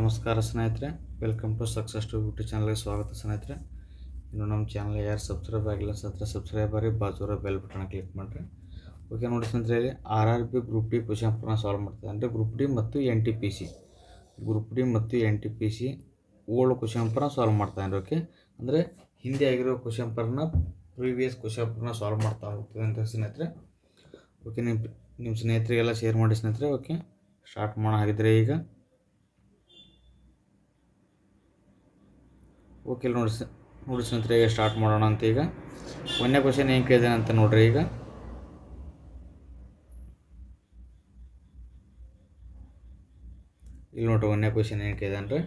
ನಮಸ್ಕಾರ ಸ್ನೇಹಿತರೆ welcome to success to YouTube ಚಾನಲ್ಗೆ ಸ್ವಾಗತ ಸ್ನೇಹಿತರೆ. ಇನ್ನು ನಮ್ಮ ಚಾನಲ್ ಯಾರು ಸಬ್ಸ್ಕ್ರೈಬ್ ಆಗಿಲ್ಲ ಸತ್ರ ಸಬ್ಸ್ಕ್ರೈಬ್ ಆಗಿ ಬಾಜೂರ ಬೆಲ್ ಬಟನ್ ಕ್ಲಿಕ್ ಮಾಡಿರಿ. ಓಕೆ ನೋಡಿ ಸ್ನೇಹಿತರೆ, ಇಲ್ಲಿ R R B group D question ಪೇಪರ್ನ ಸಾಲ್ವ್ ಮಾಡ್ತಾರೆ ಅಂದರೆ ಗ್ರೂಪ್ ಡಿ ಮತ್ತು N T P C group D ಮತ್ತು N T P C old question ಪೇಪರ್ನ ಸಾಲ್ವ್ ಮಾಡ್ತಾನೆ ಓಕೆ ಅಂದರೆ ಹಿಂದೆ ಆಗಿರೋ ಕ್ವಶನ್ ಪೇಪರ್ನ ಪ್ರೀವಿಯಸ್ ಕ್ವಶನ್ ಪೇಪರ್ನ ಸಾಲ್ವ್ ಮಾಡ್ತಾ ಹೋಗ್ತದೆ ಅಂತ ಸ್ನೇಹಿತರೆ. ಓಕೆ ನಿಮ್ಮ ನಿಮ್ಮ ಸ್ನೇಹಿತರಿಗೆಲ್ಲ ಶೇರ್ ಮಾಡಿ ಸ್ನೇಹಿತರೆ ಓಕೆ ಸ್ಟಾರ್ಟ್ ಮಾಡೋ ಹಾಗಿದ್ರೆ ಈಗ. ಓಕೆ ನೋಡಿ ಸ, ನೋಡಿ ಸ್ನೇಹಿತರೆ ಈಗ ಸ್ಟಾರ್ಟ್ ಮಾಡೋಣ ಅಂತ ಈಗ. ಒಂದನೇ ಕ್ವಶನ್ ಏನು ಕೇಳಿದೆ ಅಂತ ನೋಡ್ರಿ ಈಗ. ಇಲ್ಲಿ ನೋಡ್ರಿ ಒಂದನೇ ಕ್ವಶನ್ ಏನು ಕೇಳಿದೆ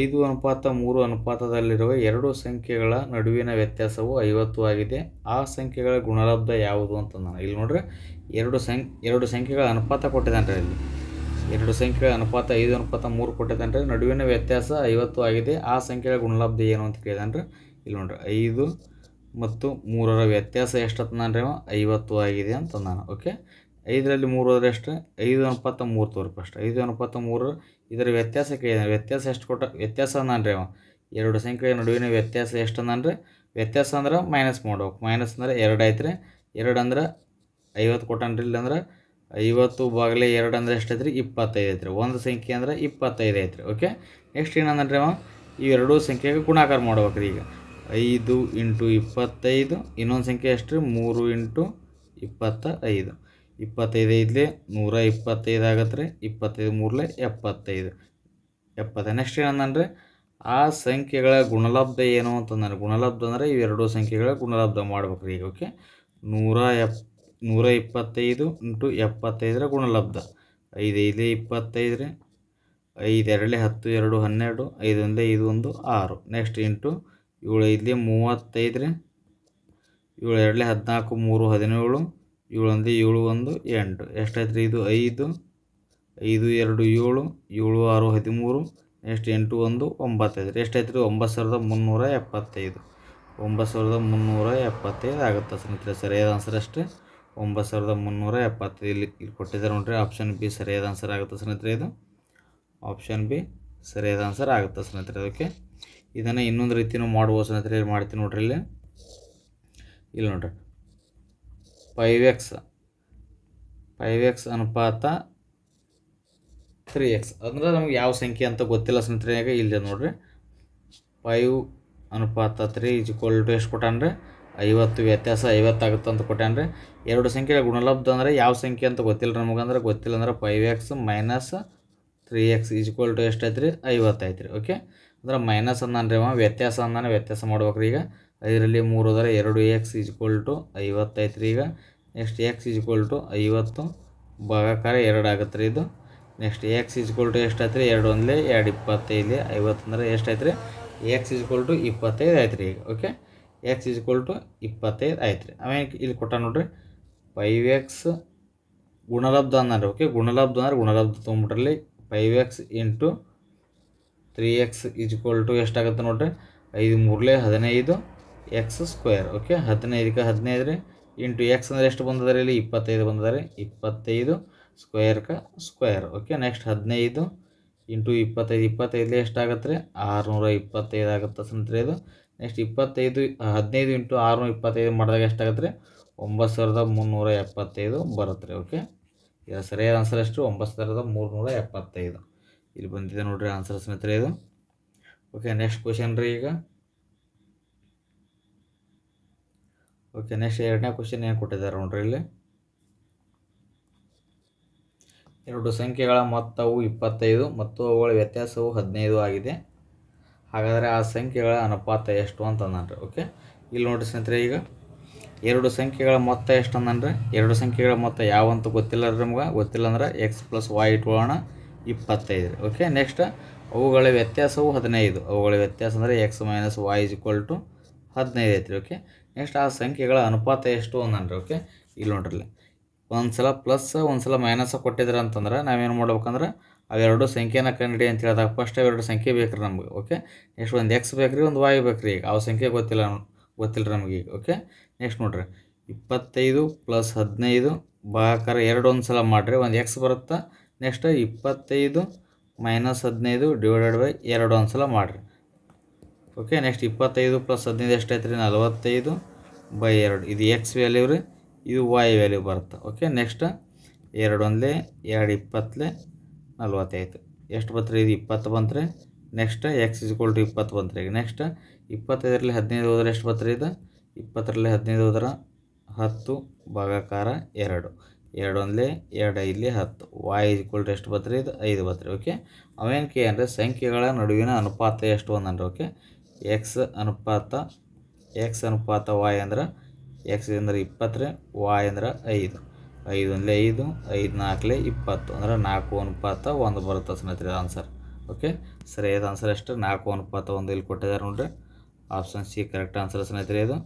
ಐದು ಅನುಪಾತ, ಮೂರು ಅನುಪಾತದಲ್ಲಿರುವ ಎರಡು ಸಂಖ್ಯೆಗಳ ನಡುವಿನ ವ್ಯತ್ಯಾಸವು ಐವತ್ತು ಆಗಿದೆ. ಆ ಸಂಖ್ಯೆಗಳ ಗುಣಲಬ್ಧ ಯಾವುದು ಅಂತ ನಾನು ಇಲ್ಲಿ ನೋಡ್ರಿ, ಎರಡು ಸಂಖ್ಯೆ ಎರಡು ಸಂಖ್ಯೆಗಳ ಅನುಪಾತ ಕೊಟ್ಟಿದ್ದಾನೆ ಇಲ್ಲಿ ಎರಡು ಸಂಖ್ಯೆಗಳ ಅನುಪಾತ ಐದು, ಅನುಪಾತ ಮೂರು ಕೊಟ್ಟಿದ್ದಾನೆ ನಡುವಿನ ವ್ಯತ್ಯಾಸ ಐವತ್ತು ಆಗಿದೆ. ಆ ಸಂಖ್ಯೆಗಳ ಗುಣಲಬ್ಧ ಏನು ಅಂತ ಕೇಳಿದಾನ್ರಿ. ಇಲ್ಲಿ ನೋಡ್ರಿ, ಐದು ಮತ್ತು ಮೂರರ ವ್ಯತ್ಯಾಸ ಎಷ್ಟು ಅವ? ಐವತ್ತು ಆಗಿದೆ ಅಂತ ನಾನು ಓಕೆ? ಐದರಲ್ಲಿ ಮೂರು ಹೋದ್ರೆ ಎಷ್ಟು? ಐದು, ಅನುಪಾತ ಮೂರು ತೋರಿ ಫಸ್ಟ್ ಐದು, ಅನುಪಾತ ಮೂರು, ಇದರ ವ್ಯತ್ಯಾಸ ಕೇಳಿದಾನೆ. ವ್ಯತ್ಯಾಸ ಎಷ್ಟು ಕೊಟ್ಟ? ವ್ಯತ್ಯಾಸ ರೀ ಅವ. ಎರಡು ಸಂಖ್ಯೆಗಳ ನಡುವಿನ ವ್ಯತ್ಯಾಸ ಎಷ್ಟು ರೀ ವ್ಯತ್ಯಾಸ ಅಂದ್ರೆ ಮೈನಸ್ ಮಾಡ್ಬೇಕು ಮೈನಸ್ ಅಂದ್ರೆ ಎರಡು ಐತ್ರಿ ರೀ ಎರಡು ಅಂದ್ರೆ ಐವತ್ತು ಕೊಟ್ಟಾನ್ರಿ. ಇಲ್ಲ ಅಂದ್ರೆ ಐವತ್ತು ಬಾಗಿಲೆ ಎರಡು ಅಂದ್ರೆ ಎಷ್ಟು ಐತ್ರಿ? ಇಪ್ಪತ್ತೈದು ಐತ್ರಿ. ಒಂದು ಸಂಖ್ಯೆ ಅಂದ್ರೆ ಇಪ್ಪತ್ತೈದು ಐತ್ರಿ. ಓಕೆ ನೆಕ್ಸ್ಟ್ ಏನಂದ್ರೆ ಅವ? ಎರಡು ಸಂಖ್ಯೆಗೆ ಗುಣಾಕಾರ ಮಾಡ್ಬೇಕ್ರಿ ಈಗ. ಐದು ಇಂಟು ಇಪ್ಪತ್ತೈದು, ಇನ್ನೊಂದು ಸಂಖ್ಯೆ ಎಷ್ಟು ರೀ ಮೂರು ಇಂಟು ಇಪ್ಪತ್ತ ಐದು ಇಪ್ಪತ್ತೈದು ಐದಲೇ ನೂರ ಇಪ್ಪತ್ತೈದು ಆಗತ್ತೆ ರೀ ಇಪ್ಪತ್ತೈದು ಮೂರಲೆ ಎಪ್ಪತ್ತೈದು. ಎಪ್ಪತ್ತೈದು ನೆಕ್ಸ್ಟ್ ಏನಂದ್ರೆ, ಆ ಸಂಖ್ಯೆಗಳ ಗುಣಲಬ್ಧ ಏನು ಅಂತಂದ್ರೆ, ಗುಣಲಬ್ಧ ಅಂದರೆ ಇವೆರಡು ಸಂಖ್ಯೆಗಳ ಗುಣಲಬ್ಧ ಮಾಡ್ಬೇಕು ರೀ ಈಗ. ಓಕೆ ನೂರ ಎಪ್ ನೂರ ಇಪ್ಪತ್ತೈದು ಇಂಟು ಎಪ್ಪತ್ತೈದರ ಗುಣಲಬ್ಧ. ಐದು ಐದೇ ಇಪ್ಪತ್ತೈದು ರೀ ಐದು ಎರಡಲೇ ಹತ್ತು, ಎರಡು ಹನ್ನೆರಡು, ಐದು ಒಂದೇ ಐದು ಒಂದು ಆರು. ನೆಕ್ಸ್ಟ್ ಇಂಟು ಏಳು ಐದಲೇ ಮೂವತ್ತೈದರೆ, ಏಳು ಎರಡಲೇ ಹದಿನಾಲ್ಕು, ಮೂರು ಹದಿನೇಳು ಏಳೊಂದೇ ಏಳು ಒಂದು ಎಂಟು. ಎಷ್ಟಾಯ್ತು ರೀ ಇದು ಐದು ಐದು ಎರಡು ಏಳು ಏಳು ಆರು ಹದಿಮೂರು ನೆಕ್ಸ್ಟ್ ಎಂಟು ಒಂದು ಒಂಬತ್ತೈದು. ಎಷ್ಟಾಯ್ತು ರೀ ಒಂಬತ್ತು ಸಾವಿರದ ಮುನ್ನೂರ ಎಪ್ಪತ್ತೈದು. ಒಂಬತ್ತು ಸಾವಿರದ ಮುನ್ನೂರ ಎಪ್ಪತ್ತೈದು ಆಗುತ್ತೆ ಸ್ನೇಹಿತರೆ ಸರಿಯಾದ ಆನ್ಸರ್ ಅಷ್ಟೇ. ಒಂಬತ್ತು ಸಾವಿರದ ಮುನ್ನೂರ ಎಪ್ಪತ್ತು. ಇಲ್ಲಿ ಇಲ್ಲಿ ಕೊಟ್ಟಿದ್ದಾರೆ ನೋಡ್ರಿ ಆಪ್ಷನ್ ಬಿ ಸರಿಯಾದ ಆನ್ಸರ್ ಆಗುತ್ತೆ ಸ್ನೇಹಿತರೆ ಇದು. ಆಪ್ಷನ್ ಬಿ ಸರಿಯಾದ ಆನ್ಸರ್ ಆಗುತ್ತೆ ಸ್ನೇಹಿತರೆ ಅದಕ್ಕೆ. ಇದನ್ನು ಇನ್ನೊಂದು ರೀತಿಯೂ ಮಾಡ್ಬೋದು ಸ್ನೇಹಿತರೆ ಇಲ್ಲಿ ಮಾಡ್ತೀನಿ ನೋಡ್ರಿ ಇಲ್ಲಿ. ಇಲ್ಲಿ ನೋಡ್ರಿ. ಫೈವ್ ಎಕ್ಸ್ ಫೈವ್ ಎಕ್ಸ್ ಅನುಪಾತ ತ್ರೀ ಎಕ್ಸ್ ಅಂದ್ರೆ ನಮ್ಗೆ ಯಾವ ಸಂಖ್ಯೆ ಅಂತ ಗೊತ್ತಿಲ್ಲ ಸ್ನೇಹಿತರೆ ಇಲ್ಲಿ ನೋಡ್ರಿ. ಫೈವ್ ಅನುಪಾತ ತ್ರೀ ಇಜ್ ಟು ಎಷ್ಟು ಕೊಟ್ಟಾನ್ರಿ? ಐವತ್ತು ವ್ಯತ್ಯಾಸ, ಐವತ್ತಾಗುತ್ತೆ ಅಂತ ಕೊಟ್ಟಾನ್ರಿ ಎರಡು ಸಂಖ್ಯೆಗಳ ಗುಣಲಬ್ಧ ಅಂದರೆ ಯಾವ ಸಂಖ್ಯೆ ಅಂತ ಗೊತ್ತಿಲ್ಲ ನಮಗಂದ್ರೆ ಗೊತ್ತಿಲ್ಲ ಅಂದ್ರೆ five x minus three x equal to ಎಷ್ಟು ಐತ್ರಿ? ಐವತ್ತು ಐತ್ರಿ ಓಕೆ ಅಂದ್ರೆ ಮೈನಸ್ ಅಂದಾನ್ರಿ ಅವ ವ್ಯತ್ಯಾಸ ಅಂದಾನೆ ವ್ಯತ್ಯಾಸ ಮಾಡ್ಬೇಕ್ರಿ ಈಗ. ಐದರಲ್ಲಿ ಮೂರು ಅದರ ಎರಡು ಎಕ್ಸ್ ಈಜ್ವಲ್ ಟು ಐವತ್ತೈತೆ ರೀ ಈಗ. ನೆಕ್ಸ್ಟ್ ಎಕ್ಸ್ ಈಜ್ವಲ್ ಟು ಐವತ್ತು ಭಾಗಾಕಾರ ಎರಡು ಆಗುತ್ತೆ ರೀ ಇದು ನೆಕ್ಸ್ಟ್ ಎಕ್ಸ್ ಈಜ್ವಲ್ ಟು ಎಷ್ಟು ಐತ್ರಿ? ರೀ ಎರಡು ಒಂದಲೇ ಎರಡು ಇಪ್ಪತ್ತೈದು ಐವತ್ತು ಅಂದರೆ ಎಷ್ಟು ಐತ್ರಿ? ರೀ ಎಕ್ಸ್ ಈಜ್ವಲ್ ಟು ಇಪ್ಪತ್ತೈದು ಆಯ್ತು ರೀ ಈಗ okay x is equal to ಇಪ್ಪತ್ತೈದು ಆಯ್ತು ರೀ ಆಮೇಲೆ ಇಲ್ಲಿ ಕೊಟ್ಟ ನೋಡ್ರಿ? ಫೈವ್ ಎಕ್ಸ್ ಗುಣಲಬ್ಧ ಅಂದ್ರೆ ಓಕೆ ಗುಣಲಬ್ಧ ಅಂದ್ರೆ ಗುಣಲಬ್ಧ ತೊಗೊಂಬಿಟ್ರಲ್ಲಿ five x into three x is equal to ಎಷ್ಟಾಗುತ್ತೆ ನೋಡ್ರಿ? ಐದು ಮೂರಲೇ ಹದಿನೈದು ಎಕ್ಸ್ ಸ್ಕ್ವೇರ್ ಓಕೆ ಹದಿನೈದಕ್ಕೆ ಹದಿನೈದು ರೀ ಇಂಟು ಎಕ್ಸ್ ಅಂದರೆ ಎಷ್ಟು ಬಂದದ ಇಲ್ಲಿ? ಇಪ್ಪತ್ತೈದು ಬಂದದ ರೀ. ಇಪ್ಪತ್ತೈದು ಸ್ಕ್ವೇರ್ಕ ಸ್ಕ್ವೇರ್ ಓಕೆ ನೆಕ್ಸ್ಟ್ ಹದಿನೈದು ಇಂಟು ಇಪ್ಪತ್ತೈದು, ಇಪ್ಪತ್ತೈದಲೇ ಎಷ್ಟಾಗತ್ತೆ ರೀ? ಆರುನೂರ ಇಪ್ಪತ್ತೈದು ಆಗುತ್ತೆ ಸಂತ್ರಿ ಇದು. ನೆಕ್ಸ್ಟ್ ಇಪ್ಪತ್ತೈದು ಹದಿನೈದು ಇಂಟು ಆರುನೂರ ಇಪ್ಪತ್ತೈದು ಮಾಡಿದಾಗ ಎಷ್ಟಾಗತ್ತೆ ರೀ? ಒಂಬತ್ತು ಸಾವಿರದ ಮುನ್ನೂರ ಎಪ್ಪತ್ತೈದು ಬರುತ್ತೆ ರೀ ಓಕೆ ಇದರ ಸರಿಯಾದ ಆನ್ಸರ್ ಎಷ್ಟು ಒಂಬತ್ತು ಸಾವಿರದ ಮೂರುನೂರ ಎಪ್ಪತ್ತೈದು. ಇಲ್ಲಿ ಬಂದಿದೆ ನೋಡಿರಿ ಆನ್ಸರ್ ಸ್ನೇಹಿತರೆ ಇದು. ಓಕೆ ನೆಕ್ಸ್ಟ್ ಕ್ವಶನ್ ರೀ ಈಗ. ಓಕೆ ನೆಕ್ಸ್ಟ್ ಎರಡನೇ ಕ್ವಶನ್ ಏನು ಕೊಟ್ಟಿದ್ದಾರೆ ನೋಡ್ರಿ ಇಲ್ಲಿ? ಎರಡು ಸಂಖ್ಯೆಗಳ ಮೊತ್ತವು ಇಪ್ಪತ್ತೈದು ಮತ್ತು ಅವುಗಳ ವ್ಯತ್ಯಾಸವು ಹದಿನೈದು ಆಗಿದೆ. ಹಾಗಾದರೆ ಆ ಸಂಖ್ಯೆಗಳ ಅನುಪಾತ ಎಷ್ಟು ಅಂತ ಅಂದನ್ರಿ ಓಕೆ ಇಲ್ಲಿ ನೋಡಿ ಸ್ನೇಹಿತರೆ ಈಗ ಎರಡು ಸಂಖ್ಯೆಗಳ ಮೊತ್ತ ಎಷ್ಟು ಅಂದನ್ರಿ ಎರಡು ಸಂಖ್ಯೆಗಳ ಮೊತ್ತ ಯಾವಂತ ಗೊತ್ತಿಲ್ಲ ರೀ ನಮ್ಗೆ. ಗೊತ್ತಿಲ್ಲ ಅಂದ್ರೆ ಎಕ್ಸ್ ಪ್ಲಸ್ ವೈ ಇಟ್ಕೊಳ್ಳೋಣ. ಇಪ್ಪತ್ತೈದು ರೀ ಓಕೆ ನೆಕ್ಸ್ಟ್ ಅವುಗಳ ವ್ಯತ್ಯಾಸವು ಹದಿನೈದು. ಅವುಗಳ ವ್ಯತ್ಯಾಸ ಅಂದರೆ x minus y is equal to ಹದಿನೈದು ಐತ್ರಿ ಓಕೆ ನೆಕ್ಸ್ಟ್ ಆ ಸಂಖ್ಯೆಗಳ ಅನುಪಾತ ಎಷ್ಟು ಅಂದನ್ರಿ ಓಕೆ ಇಲ್ಲಿ ನೋಡ್ರಿ ಒಂದು ಸಲ ಪ್ಲಸ್ ಒಂದು ಸಲ ಮೈನಸ್ ಕೊಟ್ಟಿದ್ರೆ ಅಂತಂದ್ರೆ ನಾವೇನು ಮಾಡ್ಬೇಕಂದ್ರೆ ಅವೆರಡು ಸಂಖ್ಯೆನ ಕಂಡಿಡಿ ಅಂತ ಹೇಳಿದಾಗ ಫಸ್ಟ್ ಅವೆರಡು ಸಂಖ್ಯೆ ಬೇಕು ರೀ ನಮ್ಗೆ ಓಕೆ ನೆಕ್ಸ್ಟ್ ಒಂದು ಎಕ್ಸ್ ಬೇಕು ರೀ ಒಂದು ವಾಯು ಬೇಕು ರೀ ಈಗ. ಆ ಸಂಖ್ಯೆ ಗೊತ್ತಿಲ್ಲ ಗೊತ್ತಿಲ್ಲ ರೀ ನಮಗೆ ಈಗ ಓಕೆ ನೆಕ್ಸ್ಟ್ ನೋಡ್ರಿ. ಇಪ್ಪತ್ತೈದು ಪ್ಲಸ್ ಹದಿನೈದು, ಭಾಗಾಕಾರ ಎರಡು ಒಂದು ಸಲ ಮಾಡಿರಿ, ಒಂದು ಎಕ್ಸ್ ಬರುತ್ತೆ? ನೆಕ್ಸ್ಟ್ ಇಪ್ಪತ್ತೈದು ಮೈನಸ್ ಹದಿನೈದು ಡಿವೈಡೆಡ್ ಬೈ ಎರಡು ಒಂದು ಸಲ ಮಾಡಿರಿ. ಓಕೆ ನೆಕ್ಸ್ಟ್ ಇಪ್ಪತ್ತೈದು ಪ್ಲಸ್ ಹದಿನೈದು ಎಷ್ಟೈತೆ ರೀ ನಲವತ್ತೈದು ಬೈ ಎರಡು. ಇದು ಎಕ್ಸ್ ವ್ಯಾಲ್ಯೂ ರೀ, ಇದು ವೈ ವ್ಯಾಲ್ಯೂ ಬರುತ್ತೆ? ಓಕೆ ನೆಕ್ಸ್ಟ್ ಎರಡು ಒಂದಲೇ, ಎರಡು ಇಪ್ಪತ್ತಲೇ ನಲ್ವತ್ತೈದು. ಎಷ್ಟು ಬಂತ್ರಿ? ಇದು ಇಪ್ಪತ್ತು ಬಂತ್ರಿ. Next x is equal to ಇಪ್ಪತ್ತು ಬಂತ್ರಿ. ಈಗ ನೆಕ್ಸ್ಟ್ ಇಪ್ಪತ್ತೈದರಲ್ಲಿ ಹದಿನೈದು ಹೋದ್ರೆ ಎಷ್ಟು ಬಂತ್ರಿ ಇದು? ಇಪ್ಪತ್ತರಲ್ಲಿ ಹದಿನೈದು ಹೋದ್ರೆ ಹತ್ತು ಭಾಗಾಕಾರ ಎರಡು. ಎರಡು ಒಂದಲೇ ಎರಡು ಐದಲಿ ಹತ್ತು. ವಾಯ್ ಇಸ್ಕೊಲ್ ಟು ಎಷ್ಟು ಬತ್ರಿ? ಇದು ಐದು ಬತ್ರಿ. ಓಕೆ ಅವೇನು ಕೆ ಅಂದರೆ ಸಂಖ್ಯೆಗಳ ನಡುವಿನ ಅನುಪಾತ ಎಷ್ಟು ಅಂದನ್ರಿ ಓಕೆ ಎಕ್ಸ್ ಅನುಪಾತ ಎಕ್ಸ್ ಅನುಪಾತ ವಾಯ್ ಅಂದ್ರೆ ಎಕ್ಸ್ ಅಂದ್ರೆ ಇಪ್ಪತ್ತು ರೀ. ವಾಯ್ ಅಂದ್ರೆ ಐದು. ಐದು ಐದು ಐದು ನಾಲ್ಕಲೇ ಇಪ್ಪತ್ತು. ಅಂದ್ರೆ ನಾಲ್ಕು ಅನುಪಾತ ಒಂದು ಬರುತ್ತೆ ಸ್ನೇಹಿತರೆ ಆನ್ಸರ್ ಓಕೆ ಸರಿಯಾದ ಆನ್ಸರ್ ಎಷ್ಟು? ನಾಲ್ಕು ಅನುಪಾತ ಒಂದು ಇಲ್ಲಿ ಕೊಟ್ಟಿದ್ದಾರೆ ನೋಡ್ರಿ. ಆಪ್ಷನ್ ಸಿ ಕರೆಕ್ಟ್ ಆನ್ಸರ್ ಸ್ನೇಹಿತರೆ ಇದು.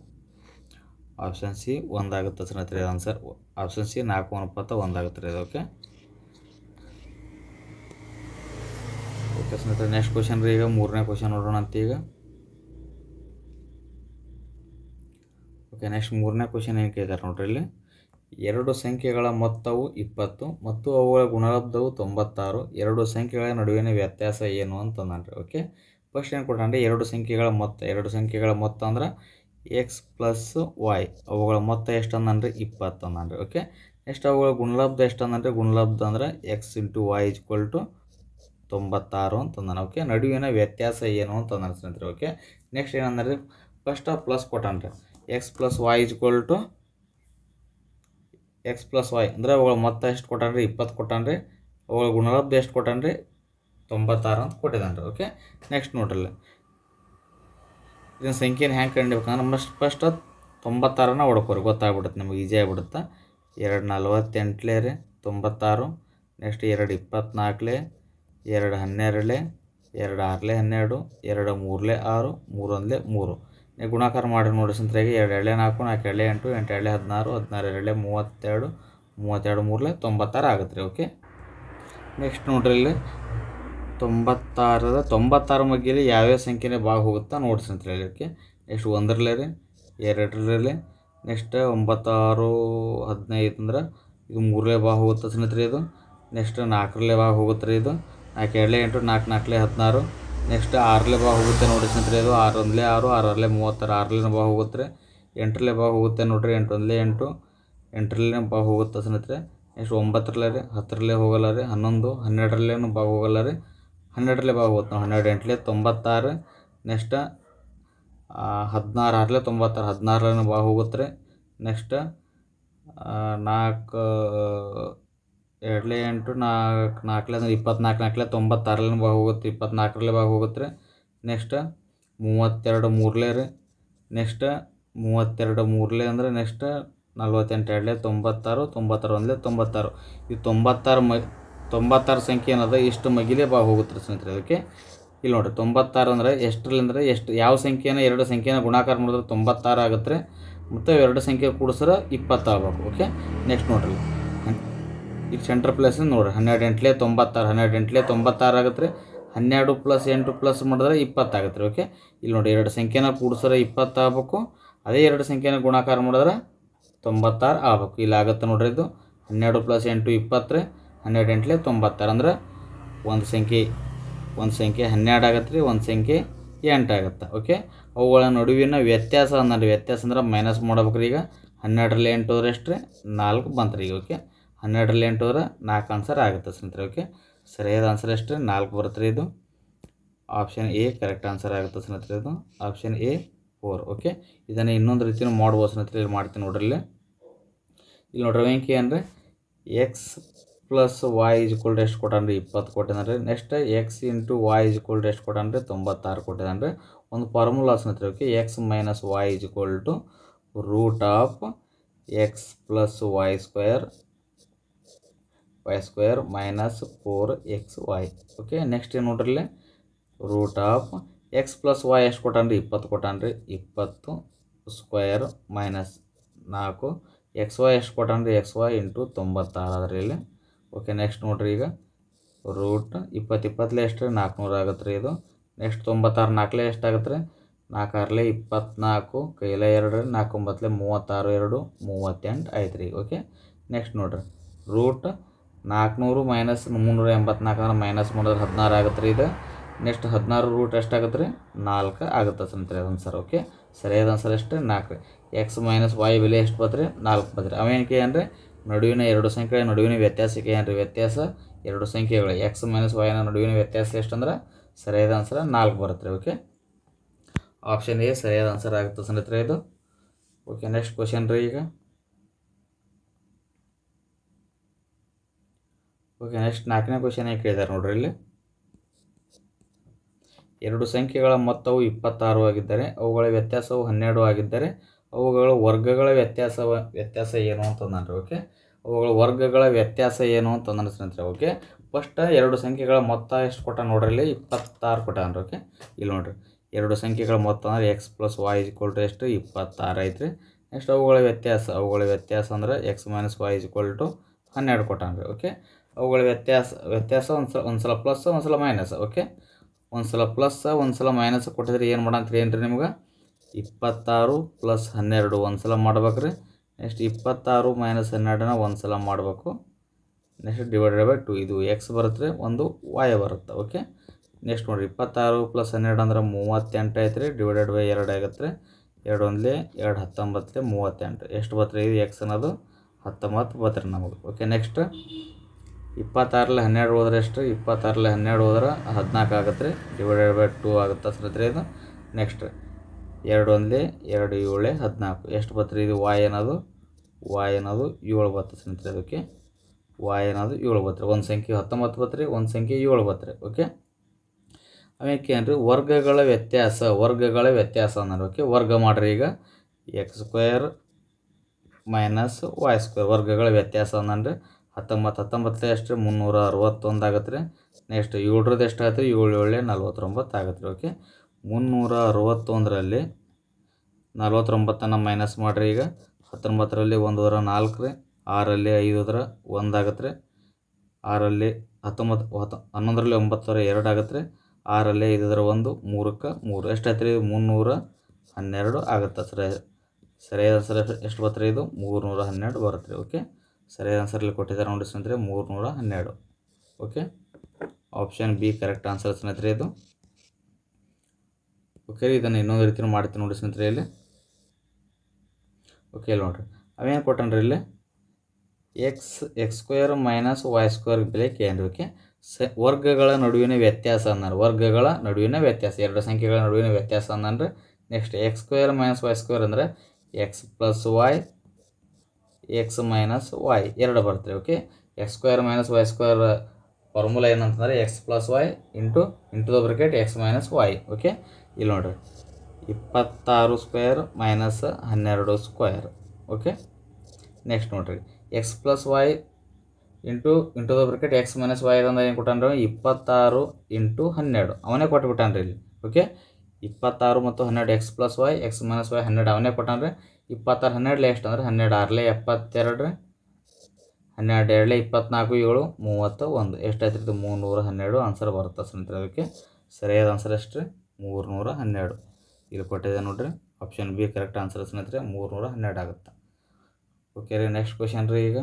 ಆಪ್ಷನ್ ಸಿ ಒಂದಾಗುತ್ತೆ ಸ್ನೇಹಿತರೆ ಆನ್ಸರ್ ಆಪ್ಷನ್ ಸಿ ನಾಲ್ಕು ಅನುಪಾತ ಒಂದಾಗುತ್ತೆ ರೀ ಇದು ಓಕೆ ಓಕೆ ಸ್ನೇಹಿತರೆ ನೆಕ್ಸ್ಟ್ ಕ್ವಶನ್ ರೀ ಈಗ, ಮೂರನೇ ಕ್ವಶನ್ ನೋಡೋಣ ಅಂತ ಈಗ. ಓಕೆ ನೆಕ್ಸ್ಟ್ ಮೂರನೇ ಕ್ವಶನ್ ಏನು ಕೇಳ್ತಾರೆ ನೋಡ್ರಿ ಇಲ್ಲಿ? ಎರಡು ಸಂಖ್ಯೆಗಳ ಮೊತ್ತವು ಇಪ್ಪತ್ತು ಮತ್ತು ಅವುಗಳ ಗುಣಲಬ್ಧವು ತೊಂಬತ್ತಾರು. ಎರಡು ಸಂಖ್ಯೆಗಳ ನಡುವಿನ ವ್ಯತ್ಯಾಸ ಏನು ಅಂತಂದ್ರೆ ಓಕೆ? ಫಸ್ಟ್ ಏನು ಕೊಟ್ಟಂದ್ರೆ ಎರಡು ಸಂಖ್ಯೆಗಳ ಮೊತ್ತ. ಎರಡು ಸಂಖ್ಯೆಗಳ ಮೊತ್ತ ಅಂದ್ರೆ ಎಕ್ಸ್ ಪ್ಲಸ್ ವೈ ಅವುಗಳ ಮೊತ್ತ ಎಷ್ಟು ಅಂದ್ರೆ ಇಪ್ಪತ್ತು ಅಂದ್ರೆ ಓಕೆ? ನೆಕ್ಸ್ಟ್ ಅವುಗಳ ಗುಣಲಬ್ಧ ಎಷ್ಟು ಅಂದ್ರೆ ಗುಣಲಬ್ಧ ಅಂದ್ರೆ x into y equal to ತೊಂಬತ್ತಾರು ಅಂತಂದ್ರೆ ಓಕೆ? ನಡುವಿನ ವ್ಯತ್ಯಾಸ ಏನು ಅಂತಂದ್ರೆ ಸ್ನೇಹಿತರೆ, ಓಕೆ? ನೆಕ್ಸ್ಟ್ ಏನಂದ್ರೆ first plus ಕೊಟ್ಟಾನ್ರಿ x plus y equal to x plus y ಅಂದರೆ ಅವುಗಳ ಮೊತ್ತ ಎಷ್ಟು ಕೊಟ್ಟಾನ್ರಿ? ಇಪ್ಪತ್ತು ಕೊಟ್ಟಾನ್ರಿ. ಅವುಗಳ ಗುಣಲಬ್ಧ ಎಷ್ಟು ಕೊಟ್ಟಾನ್ರಿ? ತೊಂಬತ್ತಾರು ಅಂತ ಕೊಟ್ಟಿದ್ದಾನೆ ರೀ ಓಕೆ ನೆಕ್ಸ್ಟ್ ನೋಡ್ರಿ ಇದನ್ನ ಸಂಖ್ಯೆನ ಹ್ಯಾಂಗೆ ಕಂಡಿಬೇಕಂದ್ರೆ ನಮ್ಮ ಫಸ್ಟ್ ತೊಂಬತ್ತಾರನ ಹೊಡ್ಕೋರಿ. ಗೊತ್ತಾಗ್ಬಿಡುತ್ತೆ ನಿಮಗೆ ಈಜಿ ಆಗಿಬಿಡುತ್ತೆ. ಎರಡು ನಲ್ವತ್ತೆಂಟ್ಲೇ ರೀ, ತೊಂಬತ್ತಾರು. ನೆಕ್ಸ್ಟ್ ಎರಡು ಇಪ್ಪತ್ನಾಲ್ಕಲೇ ಎರಡು ಹನ್ನೆರಡಲೆ, ಎರಡು ಆರಲೆ ಹನ್ನೆರಡು, ಎರಡು ಮೂರಲೆ ಆರು ಮೂರೊಂದಲೆ ಮೂರು. ಗುಣಾಕಾರ ಮಾಡಿ ನೋಡಿ ಸಂತ್ರಾಗಿ. ಎರಡು ಎಳೆ ನಾಲ್ಕು ನಾಲ್ಕು ಎಳೆ ಎಂಟು ಎಂಟು ಎಳೆ ಹದಿನಾರು ಹದಿನಾರು ಎಳೆ ಮೂವತ್ತೆರಡು ಮೂವತ್ತೆರಡು ಮೂರಲೆ ತೊಂಬತ್ತಾರು ಆಗುತ್ತೆ ರೀ, ಓಕೆ? ನೆಕ್ಸ್ಟ್ ನೋಡ್ರಿ ಇಲ್ಲಿ. ತೊಂಬತ್ತಾರದ ತೊಂಬತ್ತಾರು ಮಗ್ಗಿಲಿ ಯಾವ್ಯಾವ ಸಂಖ್ಯೆನೇ ಭಾಗ ಹೋಗುತ್ತಾ ನೋಡಿ ಸಂತ್ರಿ ಓಕೆ? ನೆಕ್ಸ್ಟ್ ಒಂದರಲ್ಲೇ ರೀ, ಎರಡರಲ್ಲಿ ನೆಕ್ಸ್ಟ್ ಒಂಬತ್ತಾರು, ಹದಿನೈದು ಅಂದ್ರೆ ಇದು ಮೂರಲೇ ಭಾಗ ಹೋಗುತ್ತೆ ಸ್ನೇಹಿತರೆ ಇದು? ನೆಕ್ಸ್ಟ್ ನಾಲ್ಕರಲ್ಲೇ ಭಾಗ ಹೋಗುತ್ತೆ ರೀ ಇದು? ನಾಲ್ಕು ಎರಡಲೇ ಎಂಟು, ನಾಲ್ಕು ನಾಲ್ಕಲೇ ಹದಿನಾರು ನೆಕ್ಸ್ಟ್ ಆರಲೇ ಭಾಗ ಹೋಗುತ್ತೆ ನೋಡಿ ಸ್ನೇಹಿತರೆ, ಇದು ಆರು ಒಂದಲೇ ಆರು, ಆರರಲ್ಲೇ ಮೂವತ್ತಾರು ಆರಲ್ಲೇ ಭಾಗ ಹೋಗುತ್ತೆ ಎಂಟರಲ್ಲೇ ಭಾಗ ಹೋಗುತ್ತೆ ನೋಡಿರಿ ಎಂಟು ಒಂದಲೇ ಎಂಟು ಎಂಟರಲ್ಲೇ ಭಾಗ ಹೋಗುತ್ತೆ ಸ್ನೇಹಿತರೆ. ನೆಕ್ಸ್ಟ್ ಒಂಬತ್ತರಲ್ಲೇ ರೀ, ಹತ್ತರಲ್ಲೇ ಹೋಗಲ್ಲ ರೀ, ಹನ್ನೊಂದು, ಹನ್ನೆರಡರಲ್ಲೇನು ಭಾಗ ಹೋಗಲ್ಲ ರೀ. ಹನ್ನೆರಡರಲ್ಲೇ ಭಾಗ ಹೋಗುತ್ತೆ ನಾವು, ಹನ್ನೆರಡು ಎಂಟಲೇ ತೊಂಬತ್ತಾರು, ನೆಕ್ಸ್ಟ್ ಹದಿನಾರು ಆರಲೇ ತೊಂಬತ್ತಾರು ಹದಿನಾರಲ್ಲೇ ಭಾಗ ಹೋಗುತ್ತೆ ರೀ. ನೆಕ್ಸ್ಟ್ ನಾಲ್ಕು ಎರಡಲೇ ಎಂಟು ನಾಲ್ಕು, ನಾಲ್ಕಲೇ ಅಂದ್ರೆ ಇಪ್ಪತ್ನಾಲ್ಕು, ನಾಲ್ಕಲೇ ತೊಂಬತ್ತಾರಲ್ಲೇ ಭಾಗ ಹೋಗುತ್ತೆ. ಇಪ್ಪತ್ನಾಲ್ಕರಲ್ಲೇ ಭಾಗ ಹೋಗುತ್ತೆ. ರೀ ನೆಕ್ಸ್ಟ್ ಮೂವತ್ತೆರಡು ಮೂರಲೇ ರೀ. ನೆಕ್ಸ್ಟ್ ಮೂವತ್ತೆರಡು ಮೂರಲೇ ಅಂದರೆ ನೆಕ್ಸ್ಟ್ ನಲ್ವತ್ತೆಂಟು, ಎರಡಲೇ ತೊಂಬತ್ತಾರು ತೊಂಬತ್ತಾರು ಒಂದಲೇ ತೊಂಬತ್ತಾರು. ಈ ತೊಂಬತ್ತಾರು ಮ, ತೊಂಬತ್ತಾರು ಸಂಖ್ಯೆ ಏನದ? ಇಷ್ಟು ಮಗಿಲೇ ಭಾಗ ಹೋಗುತ್ತೆ ರೀ ಸ್ನೇಹಿತರೆ ಅದಕ್ಕೆ. ಇಲ್ಲಿ ನೋಡಿರಿ, ತೊಂಬತ್ತಾರು ಅಂದರೆ ಎಷ್ಟರಲ್ಲಿಂದ್ರೆ ಎಷ್ಟು, ಯಾವ ಸಂಖ್ಯೆನ? ಎರಡು ಸಂಖ್ಯೆನ ಗುಣಾಕಾರ ಮಾಡಿದ್ರೆ ತೊಂಬತ್ತಾರು ಆಗುತ್ತೆ ಮತ್ತು ಎರಡು ಸಂಖ್ಯೆ ಕೂಡಿಸ್ರೆ ಇಪ್ಪತ್ತಾಗಬೇಕು ಓಕೆ? ನೆಕ್ಸ್ಟ್ ನೋಡ್ರಿ ಈಗ ಸೆಂಟ್ರ್ ಪ್ಲಸ್ ನೋಡಿರಿ ಹನ್ನೆರಡು ಎಂಟ್ಲೆ ತೊಂಬತ್ತಾರು ಹನ್ನೆರಡು ಎಂಟ್ಲೆ ತೊಂಬತ್ತಾರು ಆಗುತ್ತೆ ರೀ ಹನ್ನೆರಡು ಪ್ಲಸ್ ಎಂಟು ಪ್ಲಸ್ ಮಾಡಿದ್ರೆ ಇಪ್ಪತ್ತಾಗುತ್ತೆ ರೀ ಓಕೆ ಇಲ್ಲಿ ನೋಡಿ ಎರಡು ಸಂಖ್ಯೆನ ಕೂಡಿಸ್ರೆ ಇಪ್ಪತ್ತಾಗಬೇಕು ಅದೇ ಎರಡು ಸಂಖ್ಯೆನ ಗುಣಾಕಾರ ಮಾಡಿದ್ರೆ ತೊಂಬತ್ತಾರು ಆಗ್ಬೇಕು. ಇಲ್ಲಿ ಆಗುತ್ತೆ ನೋಡ್ರಿ ಇದು. ಹನ್ನೆರಡು ಪ್ಲಸ್ ಎಂಟು ಇಪ್ಪತ್ತು ರೀ ಹನ್ನೆರಡು ಎಂಟ್ಲೆ ತೊಂಬತ್ತಾರು. ಅಂದ್ರೆ ಒಂದು ಸಂಖ್ಯೆ ಒಂದು ಸಂಖ್ಯೆ ಹನ್ನೆರಡು ಆಗತ್ತೆ ರೀ ಒಂದು ಸಂಖ್ಯೆ ಎಂಟು ಆಗುತ್ತೆ ಓಕೆ ಅವುಗಳ ನಡುವಿನ ವ್ಯತ್ಯಾಸ ಅಂದ್ರೆ ವ್ಯತ್ಯಾಸ ಅಂದ್ರೆ ಮೈನಸ್ ಮಾಡ್ಬೇಕು ರೀ ಈಗ. ಹನ್ನೆರಡರಲ್ಲಿ ಎಂಟು ಹೋದ್ರೆ ಎಷ್ಟು ರೀ ನಾಲ್ಕು ಬಂತು ರೀ ಈಗ ಓಕೆ ಹನ್ನೆರಡರಲ್ಲಿ ಎಂಟು ಹೋದ್ರೆ ನಾಲ್ಕು ಆನ್ಸರ್ ಆಗುತ್ತೆ ಸ್ನೇಹಿತರೆ ಓಕೆ ಸರಿಯಾದ ಆನ್ಸರ್ ಎಷ್ಟು ನಾಲ್ಕು ಬರುತ್ತೆ ಇದು. ಆಪ್ಷನ್ ಎ ಕರೆಕ್ಟ್ ಆನ್ಸರ್ ಆಗುತ್ತೆ ಸ್ನೇಹಿತರೆ ಇದು. ಆಪ್ಷನ್ ಎ ಫೋರ್ ಓಕೆ ಇದನ್ನು ಇನ್ನೊಂದು ರೀತಿಯೂ ಮಾಡ್ಬೋದು ಸ್ನೇಹಿತರೆ, ಇಲ್ಲಿ ಮಾಡ್ತೀನಿ ನೋಡ್ರಿ ಇಲ್ಲಿ. ನೋಡ್ರಿ, ವೆಂಕಿ ಅಂದರೆ x plus y is equal ಎಷ್ಟು ಕೊಟ್ಟಾನ್ರಿ? ಇಪ್ಪತ್ತು ಕೊಟ್ಟಿದ್ದಾನೆ ರೀ next x into y is equal ಎಷ್ಟು ಕೊಟ್ಟಾನ್ರಿ? ತೊಂಬತ್ತಾರು ಕೊಟ್ಟಿದ್ದಾನೆ ರೀ ಒಂದು ಫಾರ್ಮುಲಾ ಸ್ನೇಹಿತರೆ okay x minus y is equal to root of x plus y square y square minus four x y okay next ಏನು ನೋಡ್ರಿ root of x plus y ಎಷ್ಟು ಕೊಟ್ಟಾನ್ರಿ? ಇಪ್ಪತ್ತು ಕೊಟ್ಟಾನ್ರಿ. ಇಪ್ಪತ್ತು ಸ್ಕ್ವೇರ್ ಮೈನಸ್ ನಾಲ್ಕು ಎಕ್ಸ್ ವೈ ಎಷ್ಟು ಕೊಟ್ಟಾನ್ರಿ? ಎಕ್ಸ್ ವೈ ಇಂಟು ತೊಂಬತ್ತಾರು ಅದ್ರಿ ಇಲ್ಲಿ. ಓಕೆ ನೆಕ್ಸ್ಟ್ ನೋಡ್ರಿ ಈಗ. ರೂಟ್ ಇಪ್ಪತ್ತು ಇಪ್ಪತ್ತಲೇ ಎಷ್ಟು ರೀ ನಾಲ್ಕುನೂರು ಆಗತ್ತೆ ರೀ ಇದು. ನೆಕ್ಸ್ಟ್ ತೊಂಬತ್ತಾರು ನಾಲ್ಕಲೇ ಎಷ್ಟು ಆಗತ್ತೆ ರೀ ನಾಲ್ಕಾರಲೆ ಇಪ್ಪತ್ನಾಲ್ಕು, ಕೈಲೆ ಎರಡು ರೀ ನಾಲ್ಕು ಒಂಬತ್ತಲೆ ಮೂವತ್ತಾರು, ಎರಡು, ಮೂವತ್ತೆಂಟು ಆಯ್ತು ರೀ ಓಕೆ ನೆಕ್ಸ್ಟ್ ನೋಡ್ರಿ. ರೂಟ್ ನಾಲ್ಕುನೂರು ಮೈನಸ್ ಮುನ್ನೂರ ಎಂಬತ್ನಾಲ್ಕು ಅಂದ್ರೆ ಮೈನಸ್ ಮಾಡಿದ್ರೆ ಹದಿನಾರು ಆಗುತ್ತೆ ರೀ ಇದು. ನೆಕ್ಸ್ಟ್ ಹದಿನಾರು ರೂಟ್ ಎಷ್ಟಾಗುತ್ತೆ ರೀ ನಾಲ್ಕು ಆಗುತ್ತೆ ಸಂತ್ರಿ ಅದೊಂದು ಸರ್ ಓಕೆ ಸರಿಯಾದ ಆನ್ಸರ್ ಎಷ್ಟು ನಾಲ್ಕು. ರೀ ಎಕ್ಸ್ ಮೈನಸ್ ವಾಯ್ ಬೆಲೆ ಎಷ್ಟು ಬತ್ತು ರೀ ನಾಲ್ಕು ಬತ್ತು ರೀ ಅವೇನಕ್ಕೆ ಏನು ರೀ? ನಡುವಿನ ಎರಡು ಸಂಖ್ಯೆಗಳ ನಡುವಿನ ವ್ಯತ್ಯಾಸಕ್ಕೆ ಏನು ರೀ? ವ್ಯತ್ಯಾಸ ಎರಡು ಸಂಖ್ಯೆಗಳು. ಎಕ್ಸ್ ಮೈನಸ್ ವೈನ ನಡುವಿನ ವ್ಯತ್ಯಾಸ ಎಷ್ಟಂದ್ರೆ ಸರಿಯಾದ ಆನ್ಸರ್ ನಾಲ್ಕು ಬರುತ್ತೆ ಓಕೆ ಆಪ್ಷನ್ ಎ ಸರಿಯಾದ ಆನ್ಸರ್ ಆಗುತ್ತೆ ಸ್ನೇಹಿತರೆ ಇದು. ಓಕೆ ನೆಕ್ಸ್ಟ್ ಕ್ವಶನ್ ರೀ ಈಗ. ಓಕೆ ನೆಕ್ಸ್ಟ್ ನಾಲ್ಕನೇ ಕ್ವಶನ್ ಏನು ಕೇಳಿದ್ದಾರೆ ನೋಡ್ರಿ ಇಲ್ಲಿ? ಎರಡು ಸಂಖ್ಯೆಗಳ ಮೊತ್ತವು ಇಪ್ಪತ್ತಾರು ಆಗಿದ್ದರೆ ಅವುಗಳ ವ್ಯತ್ಯಾಸವು ಹನ್ನೆರಡು ಆಗಿದ್ದರೆ ಅವುಗಳ ವರ್ಗಗಳ ವ್ಯತ್ಯಾಸ ವ್ಯತ್ಯಾಸ ಏನು ಅಂತಂದ್ರೆ ಓಕೆ ಅವುಗಳ ವರ್ಗಗಳ ವ್ಯತ್ಯಾಸ ಏನು ಅಂತಂದ್ರೆ ಸ್ನೇಹಿತರೆ ಓಕೆ ಫಸ್ಟ್ ಎರಡು ಸಂಖ್ಯೆಗಳ ಮೊತ್ತ ಎಷ್ಟು ಕೊಟ್ಟ ನೋಡ್ರಿ ಇಲ್ಲಿ? ಇಪ್ಪತ್ತಾರು ಕೊಟ್ಟ ಅಂದ್ರೆ ಓಕೆ ಇಲ್ಲಿ ನೋಡ್ರಿ, ಎರಡು ಸಂಖ್ಯೆಗಳ ಮೊತ್ತ ಅಂದರೆ x plus y equal to ಎಷ್ಟು? ಇಪ್ಪತ್ತಾರು ಐತ್ರಿ. ನೆಕ್ಸ್ಟ್ ಅವುಗಳ ವ್ಯತ್ಯಾಸ ಅವುಗಳ ವ್ಯತ್ಯಾಸ ಅಂದ್ರೆ x minus y equal to ಹನ್ನೆರಡು ಕೊಟ್ಟಾನ್ರಿ ಓಕೆ ಅವುಗಳ ವ್ಯತ್ಯಾಸ ವ್ಯತ್ಯಾಸ ಒಂದು ಸಲ ಒಂದು ಸಲ ಪ್ಲಸ್ ಒಂದು ಸಲ ಮೈನಸ್ ಓಕೆ ಒಂದು ಸಲ ಪ್ಲಸ್ ಒಂದು ಸಲ ಮೈನಸ್ ಕೊಟ್ಟಿದ್ರೆ ಏನು ಮಾಡಂತೀರಿ ಏನು ರೀ ನಿಮ್ಗೆ? ಇಪ್ಪತ್ತಾರು ಪ್ಲಸ್ ಹನ್ನೆರಡು ಒಂದು ಸಲ ಮಾಡ್ಬೇಕು ರೀ ನೆಕ್ಸ್ಟ್ ಇಪ್ಪತ್ತಾರು ಮೈನಸ್ ಹನ್ನೆರಡನ್ನ ಒಂದು ಸಲ ಮಾಡಬೇಕು. ನೆಕ್ಸ್ಟ್ ಡಿವೈಡೆಡ್ ಬೈ ಟು ಇದು ಎಕ್ಸ್ ಬರುತ್ತೆ ಒಂದು ವಾಯ್ ಬರುತ್ತೆ ಓಕೆ ನೆಕ್ಸ್ಟ್ ನೋಡಿರಿ, ಇಪ್ಪತ್ತಾರು ಪ್ಲಸ್ ಹನ್ನೆರಡು ಅಂದ್ರೆ ಮೂವತ್ತೆಂಟು ಐತೆ ರೀ ಡಿವೈಡೆಡ್ ಬೈ ಎರಡು ಆಗುತ್ತೆ ರೀ ಎರಡು ಒಂದ್ಲೆ ಎರಡು ಹತ್ತೊಂಬತ್ತಲೆ ಮೂವತ್ತೆಂಟು. ಎಷ್ಟು ಬತ್ತು ಇದು ಎಕ್ಸ್ ಅನ್ನೋದು ಹತ್ತೊಂಬತ್ತು ಬತ್ತು ರೀ ನಮಗೆ ಓಕೆ ನೆಕ್ಸ್ಟ್ ಇಪ್ಪತ್ತಾರಲ್ಲಿ ಹನ್ನೆರಡು ಹೋದ್ರೆ ಎಷ್ಟು? ಇಪ್ಪತ್ತಾರಲ್ಲಿ ಹನ್ನೆರಡು ಹೋದ್ರೆ ಹದಿನಾಲ್ಕು ಆಗುತ್ತೆ ರೀ. ಡಿವೈಡೆಡ್ ಬೈ ಟೂ ಆಗುತ್ತೆ ಸ್ನೇಹಿತರೆ ಇದು. ನೆಕ್ಸ್ಟ್ ಎರಡು ಒಂದೇ, ಎರಡು ಏಳೆ, ಹದಿನಾಲ್ಕು. ಎಷ್ಟು ಬತ್ತು ಇದು ವಾಯ್ ಏನದು? ವಾಯ್ ಏನದು? ಏಳು ಬತ್ತು ಸ್ನೇಹಿತರೆ ಅದಕ್ಕೆ ವಾಯ್ ಏನದು? ಏಳು ಬತ್ತು ರೀ ಒಂದು ಸಂಖ್ಯೆ ಹತ್ತೊಂಬತ್ತು ಬತ್ತು ರೀ ಒಂದು ಸಂಖ್ಯೆ ಏಳು ಬತ್ತು ರೀ ಓಕೆ ಆಮೇಲೆ ಏನು ರೀ ವರ್ಗಗಳ ವ್ಯತ್ಯಾಸ ವರ್ಗಗಳ ವ್ಯತ್ಯಾಸ ಅನ್ನೋದು ಓಕೆ ವರ್ಗ ಮಾಡಿರಿ ಈಗ. X square minus y square ವರ್ಗಗಳ ವ್ಯತ್ಯಾಸ ಅಂದ್ರೆ ಹತ್ತೊಂಬತ್ತು ಹತ್ತೊಂಬತ್ತಲೇ ಎಷ್ಟು ಮುನ್ನೂರ ಅರವತ್ತೊಂದು ಆಗತ್ತೆ ರೀ ನೆಕ್ಸ್ಟ್ ಏಳರದ್ದು ಎಷ್ಟು ಆಯ್ತು ರೀ ಏಳು ಏಳೇ ನಲ್ವತ್ತೊಂಬತ್ತು ಆಗತ್ತೆ ರೀ ಓಕೆ ಮುನ್ನೂರ ಅರವತ್ತೊಂದರಲ್ಲಿ ನಲ್ವತ್ತೊಂಬತ್ತನ್ನು ಮೈನಸ್ ಮಾಡಿರಿ ಈಗ. ಹತ್ತೊಂಬತ್ತರಲ್ಲಿ ಒಂದು ಹೋದ್ರೆ ನಾಲ್ಕು ರೀ ಆರಲ್ಲಿ ಐದು ಹೋದ್ರೆ ಒಂದು ಆಗತ್ತೆ ರೀ ಆರಲ್ಲಿ ಹತ್ತೊಂಬತ್ತು ಹತ್ತು, ಹನ್ನೊಂದರಲ್ಲಿ ಒಂಬತ್ತು ಸಾವಿರ ಎರಡು ಆಗತ್ತೆ ರೀ ಆರಲ್ಲಿ ಐದರ ಒಂದು, ಮೂರಕ್ಕೆ ಮೂರು. ಎಷ್ಟು ಆಯ್ತು ರೀ ಮುನ್ನೂರ ಹನ್ನೆರಡು ಆಗುತ್ತೆ. ಸರಿ, ಸರಿಯಾದ ಆನ್ಸರ್ ಎಷ್ಟು ಬರುತ್ತೆ ಇದು? ಇದು ಮೂರುನೂರ ಹನ್ನೆರಡು ಬರುತ್ತೆ ರೀ ಓಕೆ ಸರಿಯಾದ ಆನ್ಸರ್ ಇಲ್ಲಿ ಕೊಟ್ಟಿದ್ದಾರೆ ನೋಡಿ ಸ್ನೇಹಿತರೆ, ಮೂರುನೂರ ಹನ್ನೆರಡು. Okay option B correct answer ಸ್ನೇಹಿತರೆ ಇದು. ಓಕೆ ಇದನ್ನು ಇನ್ನೊಂದು ರೀತಿಯಲ್ಲಿ ಮಾಡ್ತೀನಿ ನೋಡಿ ಸ್ನೇಹಿತರೆ ಇಲ್ಲಿ. ಓಕೆ ಇಲ್ಲಿ ನೋಡಿರಿ. ಅವೇನು ಕೊಟ್ಟನ್ರಿ ಇಲ್ಲಿ? X x square minus y square ಬೆಲೆ ಕೇಂದ್ರ ಓಕೆ ಸ, ವರ್ಗಗಳ ನಡುವಿನ ವ್ಯತ್ಯಾಸ ಅನ್ನೋರು ವರ್ಗಗಳ ನಡುವಿನ ವ್ಯತ್ಯಾಸ, ಎರಡು ಸಂಖ್ಯೆಗಳ ನಡುವಿನ ವ್ಯತ್ಯಾಸ ಅಂದ್ರೆ next x square minus y square ಅಂದರೆ x plus y x minus y ಎರಡು ಬರ್ತದೆ okay x square minus y square formula ಏನಂತಂದರೆ x plus y into into the bracket x minus y okay ಇಲ್ಲಿ ನೋಡಿರಿ, ಇಪ್ಪತ್ತಾರು ಸ್ಕ್ವೇರ್ ಮೈನಸ್ ಹನ್ನೆರಡು square okay next ನೋಡಿರಿ x plus y into into the bracket x minus y ಅಂದ್ರೆ ಏನು ಕೊಟ್ಟಾನ್ರಿ? ಇಪ್ಪತ್ತಾರು into ಹನ್ನೆರಡು, ಅವನೇ ಕೊಟ್ಬಿಟ್ಟಾನ್ರಿ ಇಲ್ಲಿ ಓಕೆ ಇಪ್ಪತ್ತಾರು ಮತ್ತು ಹನ್ನೆರಡು x plus y x minus y ಹನ್ನೆರಡು ಅವನೇ ಕೊಟ್ಟಾನ್ರಿ. ಇಪ್ಪತ್ತಾರು ಹನ್ನೆರಡಲೆ ಎಷ್ಟು ಅಂದ್ರೆ ಹನ್ನೆರಡು ಆರಲೆ ಎಪ್ಪತ್ತೆರಡು ರೀ, ಹನ್ನೆರಡು ಎರಡಲೆ ಇಪ್ಪತ್ನಾಲ್ಕು ಏಳು, ಮೂವತ್ತು ಒಂದು. ಎಷ್ಟಾಯ್ತು ಇದು? ಮೂನ್ನೂರ ಹನ್ನೆರಡು ಆನ್ಸರ್ ಬರುತ್ತೆ ಸ್ನೇಹಿತರೆ ಅದಕ್ಕೆ. ಸರಿಯಾದ ಆನ್ಸರ್ ಎಷ್ಟು ರೀ ಮೂರುನೂರ ಹನ್ನೆರಡು. ಇಲ್ಲಿ ಕೊಟ್ಟಿದೆ ನೋಡಿರಿ. ಆಪ್ಷನ್ ಬಿ ಕರೆಕ್ಟ್ ಆನ್ಸರ್ ಸ್ನೇಹಿತರೆ, ಮೂರುನೂರ ಹನ್ನೆರಡು ಆಗುತ್ತೆ. ಓಕೆ ರೀ ನೆಕ್ಸ್ಟ್ ಕ್ವಶನ್ ರೀ ಈಗ.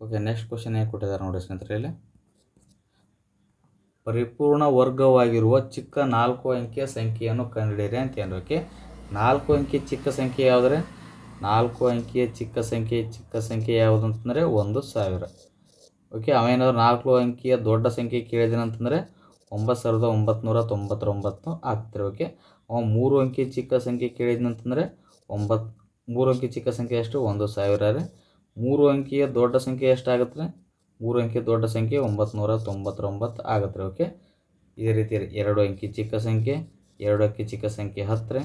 ಓಕೆ ನೆಕ್ಸ್ಟ್ ಕ್ವಶನ್ ಏನು ಕೊಟ್ಟಿದ್ದಾರೆ ನೋಡಿ ಸ್ನೇಹಿತರೆ ಇಲ್ಲಿ? ಪರಿಪೂರ್ಣ ವರ್ಗವಾಗಿರುವ ಚಿಕ್ಕ ನಾಲ್ಕು ಅಂಕಿಯ ಸಂಖ್ಯೆಯನ್ನು ಕಂಡುಹಿಡಿಯಿರಿ ಅಂತ ಓಕೆ? ನಾಲ್ಕು ಅಂಕಿ ಚಿಕ್ಕ ಸಂಖ್ಯೆ ಯಾವುದ್ರೆ? ನಾಲ್ಕು ಅಂಕಿಯ ಚಿಕ್ಕ ಸಂಖ್ಯೆ ಚಿಕ್ಕ ಸಂಖ್ಯೆ ಯಾವುದು ಅಂತಂದರೆ ಒಂದು ಸಾವಿರ. ಓಕೆ? ಅವೇನಾದ್ರು ನಾಲ್ಕು ಅಂಕಿಯ ದೊಡ್ಡ ಸಂಖ್ಯೆ ಕೇಳಿದಿನ ಅಂತಂದರೆ ಒಂಬತ್ತು ಸಾವಿರದ ಒಂಬತ್ತು ತೊಂಬತ್ತೊಂಬತ್ತು ಆಗ್ತಾರೆ ಓಕೆ? ಅವ ಮೂರು ಅಂಕಿ ಚಿಕ್ಕ ಸಂಖ್ಯೆ ಕೇಳಿದ್ನಂತಂದರೆ ಒಂಬತ್ತು ಮೂರು ಅಂಕಿ ಚಿಕ್ಕ ಸಂಖ್ಯೆ ಎಷ್ಟು ಒಂದು ಸಾವಿರ ರೀ. ಮೂರು ಅಂಕಿಯ ದೊಡ್ಡ ಸಂಖ್ಯೆ ಎಷ್ಟಾಗುತ್ತೆ ಮೂರು ಅಂಕಿ ದೊಡ್ಡ ಸಂಖ್ಯೆ ಒಂಬತ್ತು ನೂರ ತೊಂಬತ್ತೊಂಬತ್ತು ಆಗತ್ತೆ ರೀ ಓಕೆ? ಇದೇ ರೀತಿ ಎರಡು ಅಂಕಿ ಚಿಕ್ಕ ಸಂಖ್ಯೆ, ಎರಡು ಅಂಕಿ ಚಿಕ್ಕ ಸಂಖ್ಯೆ ಹತ್ತು ರೀ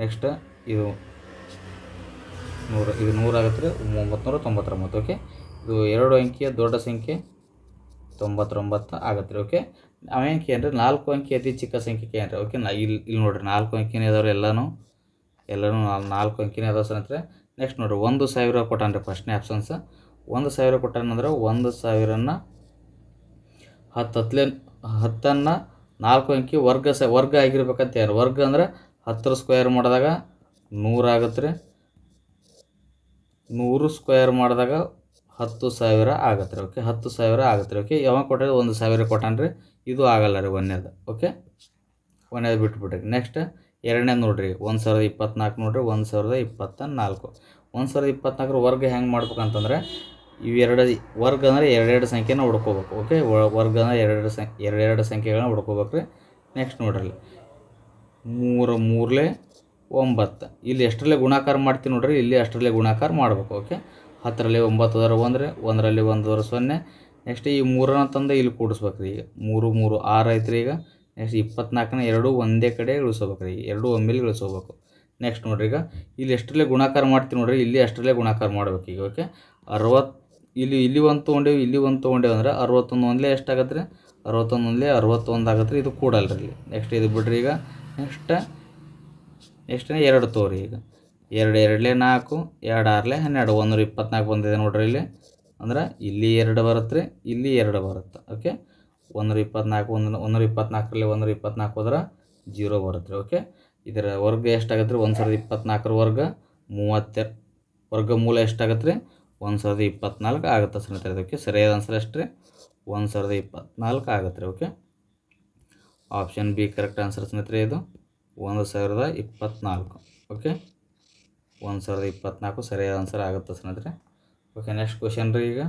ನೆಕ್ಸ್ಟ್ ಇದು ನೂರು, ಇದು ನೂರಾಗುತ್ತೆ ರೀ ಒಂಬತ್ತು ನೂರ ತೊಂಬತ್ತೊಂಬತ್ತು ಓಕೆ? ಇದು ಎರಡು ಅಂಕಿಯ ದೊಡ್ಡ ಸಂಖ್ಯೆ, ತೊಂಬತ್ತೊಂಬತ್ತು ಆಗತ್ತೆ ರೀ, ಓಕೆ? ಏನು ರೀ ನಾಲ್ಕು ಅಂಕಿ ಅತಿ ಚಿಕ್ಕ ಸಂಖ್ಯೆ ಏನ್ರಿ, ಓಕೆ? ನಾ ಇಲ್ಲಿ ಇಲ್ಲಿ ನೋಡಿರಿ, ನಾಲ್ಕು ಅಂಕಿನೇ ಇದಾವ್ರಿ ಎಲ್ಲನೂ. ಎಲ್ಲನೂ ನಾಲ್ಕು ಅಂಕಿನೇ ಅದಾವ ಸ್ನೇಹಿತರೆ. ನೆಕ್ಸ್ಟ್ ನೋಡಿರಿ, ಒಂದು ಸಾವಿರ ಕೊಟ್ಟಾನ್ರಿ ಫಸ್ಟ್ನೇ ಆಪ್ಷನ್ಸ್ ಒಂದು ಸಾವಿರ ಕೊಟ್ಟಾನಂದ್ರೆ ಒಂದು ಸಾವಿರನ ಹತ್ತು ಹತ್ತನ್ನ ಹತ್ತನ್ನು ನಾಲ್ಕು ಅಂಕಿ ವರ್ಗ ಸ ವರ್ಗ ಆಗಿರ್ಬೇಕಂತ ಯಾರು? ವರ್ಗ ಅಂದ್ರೆ ಹತ್ತರ ಸ್ಕ್ವೇರ್ ಮಾಡಿದಾಗ ನೂರಾಗತ್ತೆ ರೀ. ನೂರು ಸ್ಕ್ವೇರ್ ಮಾಡಿದಾಗ ಹತ್ತು ಸಾವಿರ ಆಗತ್ತೆ ರೀ. ಓಕೆ ಹತ್ತು ಸಾವಿರ ಆಗತ್ತೆ ರೀ. ಓಕೆ ಯಾವಾಗ ಕೊಟ್ಟರೆ? ಒಂದು ಸಾವಿರ ಕೊಟ್ಟಾನ್ರಿ ಇದು ಆಗಲ್ಲ ರೀ ಒಂದೇದು ಓಕೆ ಒಂದೇದು ಬಿಟ್ಬಿಟ್ರಿ ನೆಕ್ಸ್ಟ್ ಎರಡನೇ ನೋಡ್ರಿ. ಒಂದು ಸಾವಿರದ ಇಪ್ಪತ್ನಾಲ್ಕು ನೋಡ್ರಿ. ಒಂದು ಸಾವಿರದ ಇಪ್ಪತ್ತ ನಾಲ್ಕು ಒಂದು ಸಾವಿರದ ಇಪ್ಪತ್ನಾಲ್ಕರ ವರ್ಗ ಹೆಂಗೆ ಮಾಡ್ಬೇಕಂತಂದ್ರೆ ಇವೆರಡು ವರ್ಗ ಅಂದರೆ ಎರಡೆರಡು ಸಂಖ್ಯೆನ ಹುಡ್ಕೋಬೇಕು ಓಕೆ ವರ್ಗ ಅಂದರೆ ಎರಡೆರಡು ಸಂ, ಎರಡೆರಡು ಸಂಖ್ಯೆಗಳನ್ನ ಹುಡ್ಕೋಬೇಕು ರೀ ನೆಕ್ಸ್ಟ್ ನೋಡ್ರಿ. ಮೂರು ಮೂರಲೆ ಒಂಬತ್ತು. ಇಲ್ಲಿ ಎಷ್ಟರಲ್ಲೇ ಗುಣಾಕಾರ ಮಾಡ್ತೀವಿ ನೋಡ್ರಿ, ಇಲ್ಲಿ ಅಷ್ಟರಲ್ಲೇ ಗುಣಾಕಾರ ಮಾಡ್ಬೇಕು ಓಕೆ ಹತ್ತರಲ್ಲಿ ಒಂಬತ್ತು ಅದರ ಒಂದರೆ, ಒಂದರಲ್ಲಿ ಒಂದರ ಸೊನ್ನೆ. ನೆಕ್ಸ್ಟ್ ಈ ಮೂರನ್ನ ತಂದು ಇಲ್ಲಿ ಕೂಡಿಸ್ಬೇಕು ರೀ ಈಗ. ಮೂರು ಮೂರು ಆರು ಐತ್ರಿ ಈಗ. ನೆಕ್ಸ್ಟ್ ಇಪ್ಪತ್ನಾಲ್ಕನ ಎರಡು ಒಂದೇ ಕಡೆ ಇಳಿಸ್ಬೇಕು ರೀ ಎರಡು ಒಮ್ಮೆಲಿ ಇಳಿಸ್ಕೋಬೇಕು ನೆಕ್ಸ್ಟ್ ನೋಡ್ರಿ ಈಗ. ಇಲ್ಲಿ ಎಷ್ಟರಲ್ಲೇ ಗುಣಾಕಾರ ಮಾಡ್ತೀವಿ ನೋಡ್ರಿ, ಇಲ್ಲಿ ಅಷ್ಟರಲ್ಲೇ ಗುಣಾಕಾರ ಮಾಡ್ಬೇಕು ಈಗ ಓಕೆ ಅರವತ್ತು ಇಲ್ಲಿ ಇಲ್ಲಿ ಒಂದು ತೊಗೊಂಡೇವಿ ಇಲ್ಲಿ ಒಂದು ತೊಗೊಂಡೇವು ಅಂದ್ರೆ ಅರವತ್ತೊಂದು ಒಂದಲೇ ಎಷ್ಟಾಗತ್ತೆ ರೀ ಅರವತ್ತೊಂದು ಒಂದಲೇ ಅರವತ್ತೊಂದು ಆಗತ್ತೆ ರೀ ಇದು ಕೂಡಲ್ಲ ರೀ ನೆಕ್ಸ್ಟ್ ಇದು ಬಿಡ್ರಿ ಈಗ. ನೆಕ್ಸ್ಟ್ ಎಷ್ಟನೇ ಎರಡು ತೋರಿ ಈಗ. ಎರಡು ಎರಡಲೇ ನಾಲ್ಕು, ಎರಡು ಆರಲೆ ಹನ್ನೆರಡು. ಒಂದೂರ ಇಪ್ಪತ್ನಾಲ್ಕು ಬಂದಿದೆ ನೋಡ್ರಿ ಇಲ್ಲಿ. ಅಂದ್ರೆ ಇಲ್ಲಿ ಎರಡು ಬರುತ್ತೆ ರೀ ಇಲ್ಲಿ ಎರಡು ಬರುತ್ತೆ. ಓಕೆ ಒಂದೂರ ಇಪ್ಪತ್ನಾಲ್ಕು, ಒಂದು ಒಂದೂರ ಇಪ್ಪತ್ನಾಲ್ಕರಲ್ಲಿ ಒಂದೂರ ಇಪ್ಪತ್ನಾಲ್ಕು ಹೋದ್ರೆ ಜೀರೋ ಬರುತ್ತೆ ರೀ ಓಕೆ ಇದರ ವರ್ಗ ಎಷ್ಟಾಗತ್ತೆ ರೀ ಒಂದು ಸಾವಿರದ ಇಪ್ಪತ್ನಾಲ್ಕರ ವರ್ಗ ಮೂವತ್ತೆ ವರ್ಗಮೂಲ ಎಷ್ಟಾಗತ್ತೆ ರೀ ಒಂದು ಸಾವಿರದ ಇಪ್ಪತ್ನಾಲ್ಕು ಆಗುತ್ತೆ ಸ್ನೇಹಿತರೆ ಇದಕ್ಕೆ ಸರಿಯಾದ ಆನ್ಸರ್ ಎಷ್ಟು ರೀ ಒಂದು ಸಾವಿರದ ಇಪ್ಪತ್ನಾಲ್ಕು ಆಗುತ್ತೆ ರೀ. Okay option B correct answer ಸ್ನೇಹಿತರೆ ಇದು. ಒಂದು ಸಾವಿರದ ಇಪ್ಪತ್ನಾಲ್ಕು. ಓಕೆ ಒಂದು ಸಾವಿರದ ಇಪ್ಪತ್ನಾಲ್ಕು ಸರಿಯಾದ ಆನ್ಸರ್ ಆಗುತ್ತೆ ಸ್ನೇಹಿತರೆ. ಓಕೆ ನೆಕ್ಸ್ಟ್ ಕ್ವಶನ್ ರೀ ಈಗ.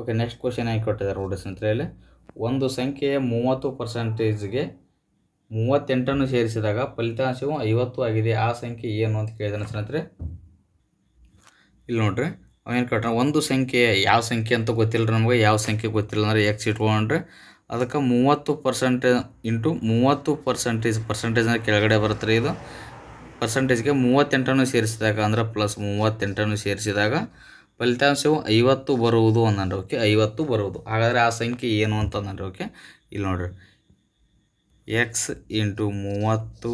ಓಕೆ ನೆಕ್ಸ್ಟ್ ಕ್ವಶನ್ ಹೇಗೆ ಕೊಟ್ಟಿದ್ದಾರೆ ನೋಡಿ ಸ್ನೇಹಿತರೆ ಇಲ್ಲಿ. ಒಂದು ಸಂಖ್ಯೆಯ ಮೂವತ್ತು ಪರ್ಸೆಂಟೇಜ್ಗೆ ಮೂವತ್ತೆಂಟನ್ನು ಸೇರಿಸಿದಾಗ ಫಲಿತಾಂಶವು ಐವತ್ತು ಆಗಿದೆ. ಆ ಸಂಖ್ಯೆ ಏನು ಅಂತ ಕೇಳಿದಾನೆ ಸ್ನೇಹಿತರೆ. ಇಲ್ಲಿ ನೋಡ್ರಿ ಅವೇನು ಕೊಟ್ಟ ಒಂದು ಸಂಖ್ಯೆ ಯಾವ ಸಂಖ್ಯೆ ಅಂತ ಗೊತ್ತಿಲ್ಲ ನಮಗೆ. ಯಾವ ಸಂಖ್ಯೆ ಗೊತ್ತಿಲ್ಲ ಅಂದರೆ ಎಕ್ಸ್ ಇಟ್ಕೊಂಡ್ರೆ ಅದಕ್ಕೆ ಮೂವತ್ತು ಪರ್ಸೆಂಟೇಜ್ ಇಂಟು ಮೂವತ್ತು ಪರ್ಸೆಂಟೇಜ್ ಪರ್ಸೆಂಟೇಜ್ ಅಂದರೆ ಕೆಳಗಡೆ ಬರುತ್ತೆ ರೀ ಇದು ಪರ್ಸೆಂಟೇಜ್ಗೆ ಮೂವತ್ತೆಂಟನ್ನು ಸೇರಿಸಿದಾಗ ಅಂದ್ರೆ ಪ್ಲಸ್ ಮೂವತ್ತೆಂಟನ್ನು ಸೇರಿಸಿದಾಗ ಫಲಿತಾಂಶವು ಐವತ್ತು ಬರುವುದು ಅಂದನ್ರಿ ಓಕೆ ಐವತ್ತು ಬರುವುದು. ಹಾಗಾದರೆ ಆ ಸಂಖ್ಯೆ ಏನು ಅಂತ ಓಕೆ ಇಲ್ಲಿ ನೋಡ್ರಿ. ಎಕ್ಸ್ ಇಂಟು ಮೂವತ್ತು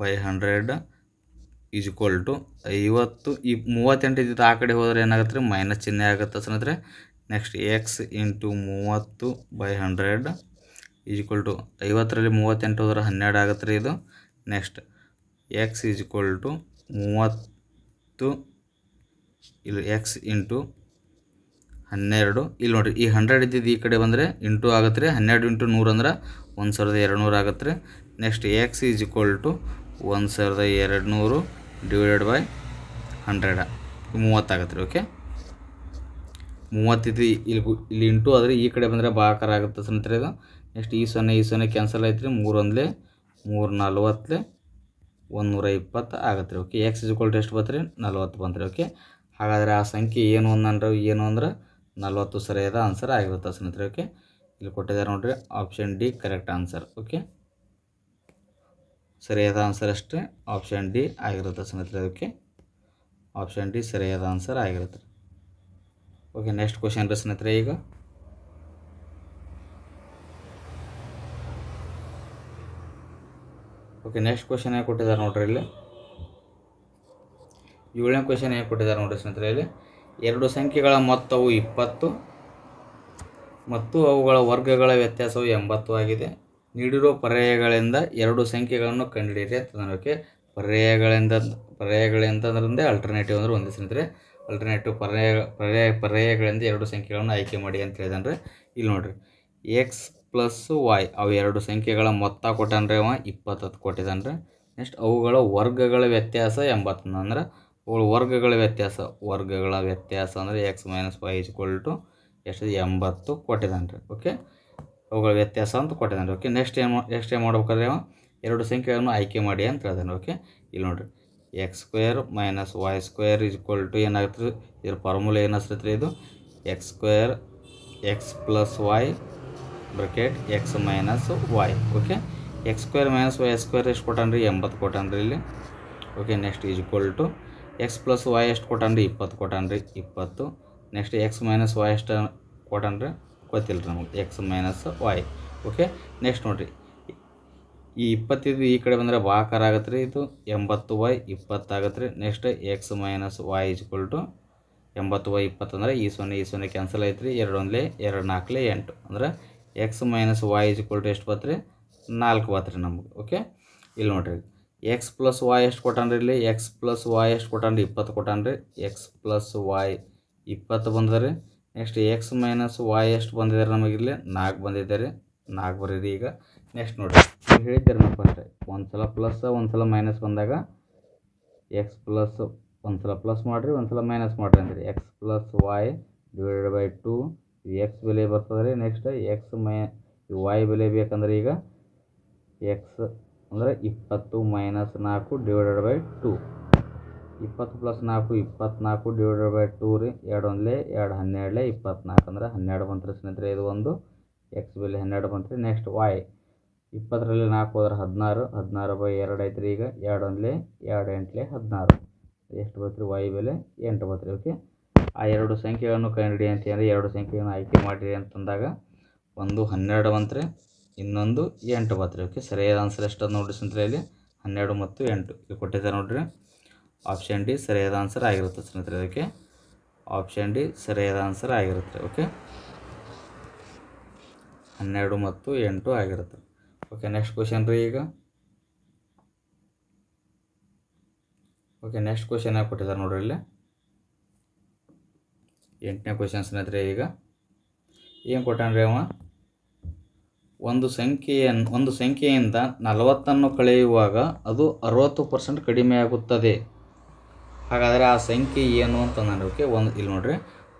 by hundred is equal to ಐವತ್ತು. ಈ ಮೂವತ್ತೆಂಟು ಇದ್ದಿದ್ದು ಆ ಕಡೆ ಹೋದರೆ ಏನಾಗುತ್ತೆ ರೀ? ಮೈನಸ್ ಚಿಹ್ನೆ ಆಗುತ್ತೆ ಸ್ನೇಹಿತರೆ. ನೆಕ್ಸ್ಟ್ ಎಕ್ಸ್ ಇಂಟು ಮೂವತ್ತು by hundred is equal to ಐವತ್ತರಲ್ಲಿ ಮೂವತ್ತೆಂಟು ಹೋದ್ರೆ ಹನ್ನೆರಡು ಆಗುತ್ತೆ ರೀ ಇದು. Next x is equal to ಮೂವತ್ತು. ಇಲ್ಲಿ ಎಕ್ಸ್ ಇಂಟು ಹನ್ನೆರಡು. ಇಲ್ಲಿ ನೋಡಿರಿ, ಈ ಹಂಡ್ರೆಡ್ ಇದ್ದಿದ್ದು ಈ ಕಡೆ ಬಂದರೆ ಇಂಟು ಆಗತ್ತೆ ರೀ. ಹನ್ನೆರಡು ಇಂಟು ನೂರು ಅಂದ್ರೆ ಒಂದು ಸಾವಿರದ ಎರಡು ನೂರು ಆಗತ್ತೆ ರೀ. Next x is equal to ಒಂದು ಸಾವಿರದ ಎರಡು ನೂರು ಡಿವೈಡೆಡ್ ಬೈ ಹಂಡ್ರೆಡ ಮೂವತ್ತಾಗತ್ತೆ ರೀ ಓಕೆ ಮೂವತ್ತಿದ್ದು ಇಲ್ಲಿ ಇಲ್ಲಿ ಇಂಟು ಆದರೆ ಈ ಕಡೆ ಬಂದರೆ ಬಾಕಾರ ಆಗುತ್ತೆ ಸ್ನೇಹಿತರೆ ಇದು. ನೆಕ್ಸ್ಟ್ ಈ ಸೊನ್ನೆ ಈ ಸೊನ್ನೆ ಕ್ಯಾನ್ಸಲ್ ಆಯ್ತು ರೀ. ಮೂರು ಒಂದಲೇ, ಮೂರು ನಲ್ವತ್ತಲೆ ಒಂದೂರ ಇಪ್ಪತ್ತು ಆಗತ್ತೆ ರೀ ಓಕೆ ಎಕ್ಸ್ ಇಸ್ಕೊಲ್ಟ್ ಎಷ್ಟು ಬರ್ತೀರಿ ನಲ್ವತ್ತು ಬಂತು ರೀ ಓಕೆ ಹಾಗಾದರೆ ಆ ಸಂಖ್ಯೆ ಏನು ಅಂದ್ರೆ ಏನು ಅಂದ್ರೆ ನಲ್ವತ್ತು ಸರಿಯಾದ ಆನ್ಸರ್ ಆಗಿರುತ್ತೆ ಸ್ನೇಹಿತರೆ ಓಕೆ ಇಲ್ಲಿ ಕೊಟ್ಟಿದ್ದಾರೆ ನೋಡ್ರಿ option D correct answer okay ಸರಿಯಾದ ಆನ್ಸರ್ ಅಷ್ಟೇ ಆಪ್ಷನ್ ಡಿ ಆಗಿರುತ್ತೆ ಸ್ನೇಹಿತರೆ ಅದಕ್ಕೆ ಆಪ್ಷನ್ ಡಿ ಸರಿಯಾದ ಆನ್ಸರ್ ಆಗಿರುತ್ತೆ. ಓಕೆ ನೆಕ್ಸ್ಟ್ ಕ್ವಶನ್ ರೀ ಸ್ನೇಹಿತರೆ, ಈಗ. ಓಕೆ ನೆಕ್ಸ್ಟ್ ಕ್ವಶನ್ ಏನು ಕೊಟ್ಟಿದ್ದಾರೆ ನೋಡ್ರಿ ಇಲ್ಲಿ? ಏಳನೇ ಕ್ವಶನ್ ಏನು ಕೊಟ್ಟಿದ್ದಾರೆ ನೋಡ್ರಿ ಸ್ನೇಹಿತರೆ, ಇಲ್ಲಿ? ಎರಡು ಸಂಖ್ಯೆಗಳ ಮೊತ್ತವು ಇಪ್ಪತ್ತು ಮತ್ತು ಅವುಗಳ ವರ್ಗಗಳ ವ್ಯತ್ಯಾಸವು ಎಂಬತ್ತು ಆಗಿದೆ. ನೀಡಿರುವ ಪರ್ಯಾಯಗಳಿಂದ ಎರಡು ಸಂಖ್ಯೆಗಳನ್ನು ಕಂಡುಹಿಡಿಯಿರಿ ಅಂತಂದ್ರೆ ಪರ್ಯಾಯಗಳಿಂದ ಪರ್ಯಾಯಗಳಿಂದ ಅಲ್ಟರ್ನೇಟಿವ್ ಅಂದ್ರೆ ಒಂದೇ ಸ್ನೇಹಿತರೆ ಅಲ್ಟರ್ನೇಟಿವ್ ಪರ್ಯಾಯ ಪರ್ಯಾಯ, ಪರ್ಯಾಯಗಳಿಂದ ಎರಡು ಸಂಖ್ಯೆಗಳನ್ನು ಆಯ್ಕೆ ಮಾಡಿ ಅಂತ ಹೇಳಿದಾನ್ರಿ. ಇಲ್ಲಿ ನೋಡಿರಿ ಎಕ್ಸ್ ಪ್ಲಸ್ ವಾಯ್ ಅವು ಎರಡು ಸಂಖ್ಯೆಗಳ ಮೊತ್ತ ಕೊಟ್ಟನ್ರಿ ಅವ, ಇಪ್ಪತ್ತತ್ತು ಕೊಟ್ಟಿದ್ದಾನ್ರಿ ನೆಕ್ಸ್ಟ್ ಅವುಗಳ ವರ್ಗಗಳ ವ್ಯತ್ಯಾಸ ಎಂಬತ್ತೊಂದು ಅಂದ್ರೆ ಅವುಗಳ ವರ್ಗಗಳ ವ್ಯತ್ಯಾಸ. ವರ್ಗಗಳ ವ್ಯತ್ಯಾಸ ಅಂದರೆ x minus y is equal to ಎಷ್ಟು ಎಂಬತ್ತು ಕೊಟ್ಟಿದ್ದಾನೆ ರೀ ಓಕೆ ಅವುಗಳ ವ್ಯತ್ಯಾಸ ಅಂತ ಕೊಟ್ಟಿದ್ದಾನೆ ರೀ ಓಕೆ ನೆಕ್ಸ್ಟ್ ಏನು ನೆಕ್ಸ್ಟ್ ಏನು ಮಾಡ್ಬೇಕಾದ್ರೆ ಎರಡು ಸಂಖ್ಯೆಗಳನ್ನು ಆಯ್ಕೆ ಮಾಡಿ ಅಂತ ಹೇಳ್ದಾನೆ ಓಕೆ ಇಲ್ಲಿ ನೋಡಿರಿ. X square minus y square is equal to ಏನಾಗುತ್ತೆ ರೀ ಇದ್ರ ಫಾರ್ಮುಲಾ ಏನಿಸ್ತೈತೆ ರೀ ಇದು? X square x plus y bracket x minus y okay x square minus y square ಎಷ್ಟು ಕೊಟ್ಟಾನ್ರಿ? ಎಂಬತ್ತು ಕೊಟ್ಟಾನ್ರಿ ಇಲ್ಲಿ okay next is equal to x plus y ಎಷ್ಟು ಕೊಟ್ಟಾನ್ರಿ, ಇಪ್ಪತ್ತು ಕೊಟ್ಟಾನ್ರಿ, ಇಪ್ಪತ್ತು. ನೆಕ್ಸ್ಟ್ ಎಕ್ಸ್ ಮೈನಸ್ ವೈ ಎಷ್ಟು ಕೊಟ್ಟಾನ್ರಿ ಗೊತ್ತಿಲ್ಲ ರೀ ನಮಗೆ x minus y okay next ನೋಡಿರಿ. ಈ ಇಪ್ಪತ್ತಿದ್ದು ಈ ಕಡೆ ಬಂದರೆ ವಾಕರ್ ಆಗತ್ತೆ ರೀ ಇದು. ಎಂಬತ್ತು ವೈ ಇಪ್ಪತ್ತಾಗತ್ತೆ ರೀ next x minus y is equal to ಎಂಬತ್ತು ವೈ ಇಪ್ಪತ್ತು ಅಂದರೆ ಈ ಸೊನ್ನೆ ಈ ಸೊನ್ನೆ ಕ್ಯಾನ್ಸಲ್ ಆಯ್ತು ರೀ ಎರಡು ಒಂದಲೇ, ಎರಡು ನಾಲ್ಕಲೇ, ಎಂಟು. ಅಂದ್ರೆ x minus y is equal to ಎಷ್ಟು ಬತ್ತು ರೀ ನಾಲ್ಕು ಬತ್ತು ರೀ ನಮ್ಗೆ. ಓಕೆ ಇಲ್ಲಿ ನೋಡಿರಿ. ಎಕ್ಸ್ ಪ್ಲಸ್ ವಾಯ್ ಎಷ್ಟು ಕೊಟ್ಟಾನ್ರಿ ಇಲ್ಲಿ? ಎಕ್ಸ್ ಪ್ಲಸ್ ವಾಯ್ ಎಷ್ಟು ಕೊಟ್ಟಾನ್ರಿ? ಇಪ್ಪತ್ತು ಕೊಟ್ಟಾನ್ರಿ. ಎಕ್ಸ್ ಪ್ಲಸ್ ವಾಯ್ ಇಪ್ಪತ್ತು ಬಂದದ್ರಿ ನೆಕ್ಸ್ಟ್ ಎಕ್ಸ್ ಮೈನಸ್ ವಾಯ್ ಎಷ್ಟು ಬಂದಿದೆ ರೀ ನಮಗೆ ಇಲ್ಲಿ? ನಾಲ್ಕು ಬಂದಿದ್ದಾರೆ ನಾಲ್ಕು ಬರೀರಿ ಈಗ. ನೆಕ್ಸ್ಟ್ ನೋಡಿರಿ ಹೇಳಿದ್ದೀರಿ ನಾವು ಫಸ್ಟ್ ಒಂದು ಸಲ ಪ್ಲಸ್ ಒಂದು ಸಲ ಮೈನಸ್ ಬಂದಾಗ ಎಕ್ಸ್ ಪ್ಲಸ್ ಒಂದು ಸಲ ಪ್ಲಸ್ ಮಾಡಿರಿ ಒಂದು ಸಲ ಮೈನಸ್ ಮಾಡಿರಿ ಅಂದ್ರಿ. X plus y divided by two x ಬೆಲೆ ಬರ್ತದೆ ರೀ. ನೆಕ್ಸ್ಟ್ ಎಕ್ಸ್ ಮೈ ವಾಯ್ ಬೆಲೆ ಬೇಕಂದ್ರೆ ಈಗ ಎಕ್ಸ್ ಅಂದರೆ ಇಪ್ಪತ್ತು ಮೈನಸ್ ನಾಲ್ಕು ಡಿವೈಡೆಡ್ ಬೈ ಟು ಇಪ್ಪತ್ತು ಪ್ಲಸ್ ನಾಲ್ಕು, ಇಪ್ಪತ್ನಾಲ್ಕು ಡಿವೈಡೆಡ್ ಬೈ ಟೂ ರೀ. ಎರಡು ಒಂದಲೇ ಎರಡು ಹನ್ನೆರಡಲೇ ಇಪ್ಪತ್ನಾಲ್ಕು ಅಂದ್ರೆ ಹನ್ನೆರಡು ಬಂತು ಸ್ನೇಹಿತರೆ, ಇದು ಒಂದು ಎಕ್ಸ್ ಬೆಲೆ ಹನ್ನೆರಡು ಬಂತು ನೆಕ್ಸ್ಟ್ ವಾಯ್ ಇಪ್ಪತ್ತರಲ್ಲಿ ನಾಲ್ಕು ಹೋದ್ರೆ ಹದಿನಾರು ಹದಿನಾರು ಬೈ ಎರಡು ಐತ್ರಿ ಈಗ. ಎರಡು ಒಂದಲೇ ಎರಡು ಎಂಟಲೇ ಹದಿನಾರು. ಎಷ್ಟು ಬತ್ರಿ? ವಾಯ್ ಬೆಲೆ ಎಂಟು ಬತ್ರಿ. ಓಕೆ ಆ ಎರಡು ಸಂಖ್ಯೆಗಳನ್ನು ಕಂಡುಹಿಡಿ ಅಂತ ಅಂದರೆ ಎರಡು ಸಂಖ್ಯೆಯನ್ನು ಆಯ್ಕೆ ಮಾಡಿರಿ ಅಂತಂದಾಗ ಒಂದು ಹನ್ನೆರಡು ಬಂತು ರೀ ಇನ್ನೊಂದು ಎಂಟು ಬತ್ತು ಓಕೆ ಸರಿಯಾದ ಆನ್ಸರ್ ಎಷ್ಟು ನೋಡಿ ನೋಡಿರಿ ಸ್ನೇಹಿತರೆ ಇಲ್ಲಿ. ಹನ್ನೆರಡು ಮತ್ತು ಎಂಟು. ಇಲ್ಲಿ ಕೊಟ್ಟಿದ್ದಾರೆ ನೋಡಿರಿ. ಆಪ್ಷನ್ ಡಿ ಸರಿಯಾದ ಆನ್ಸರ್ ಆಗಿರುತ್ತೆ ಸ್ನೇಹಿತರೆ ಅದಕ್ಕೆ ಆಪ್ಷನ್ ಡಿ ಸರಿಯಾದ ಆನ್ಸರ್ ಆಗಿರುತ್ತೆ. ಓಕೆ ಹನ್ನೆರಡು ಮತ್ತು ಎಂಟು ಆಗಿರುತ್ತೆ. ಓಕೆ ನೆಕ್ಸ್ಟ್ ಕ್ವಶನ್ ರೀ ಈಗ. ಓಕೆ ನೆಕ್ಸ್ಟ್ ಕ್ವಶನ್ ಯಾಕೆ ಕೊಟ್ಟಿದ್ದಾರೆ ನೋಡ್ರಿ ಇಲ್ಲಿ. ಎಂಟನೇ ಕ್ವಶನ್ ಸ್ನೇಹಿತರೆ ಈಗ. ಏನು ಕೊಟ್ಟಾನ್ರಿ ಅವ? ಒಂದು ಸಂಖ್ಯೆಯನ್ನು ಒಂದು ಸಂಖ್ಯೆಯಿಂದ ನಲವತ್ತನ್ನು ಕಳೆಯುವಾಗ ಅದು ಅರುವತ್ತು ಪರ್ಸೆಂಟ್ ಕಡಿಮೆಯಾಗುತ್ತದೆ. ಹಾಗಾದರೆ ಆ ಸಂಖ್ಯೆ ಏನು ಅಂತ ನಾನು ಓಕೆ ಒಂದು, ಇಲ್ಲಿ ನೋಡಿರಿ,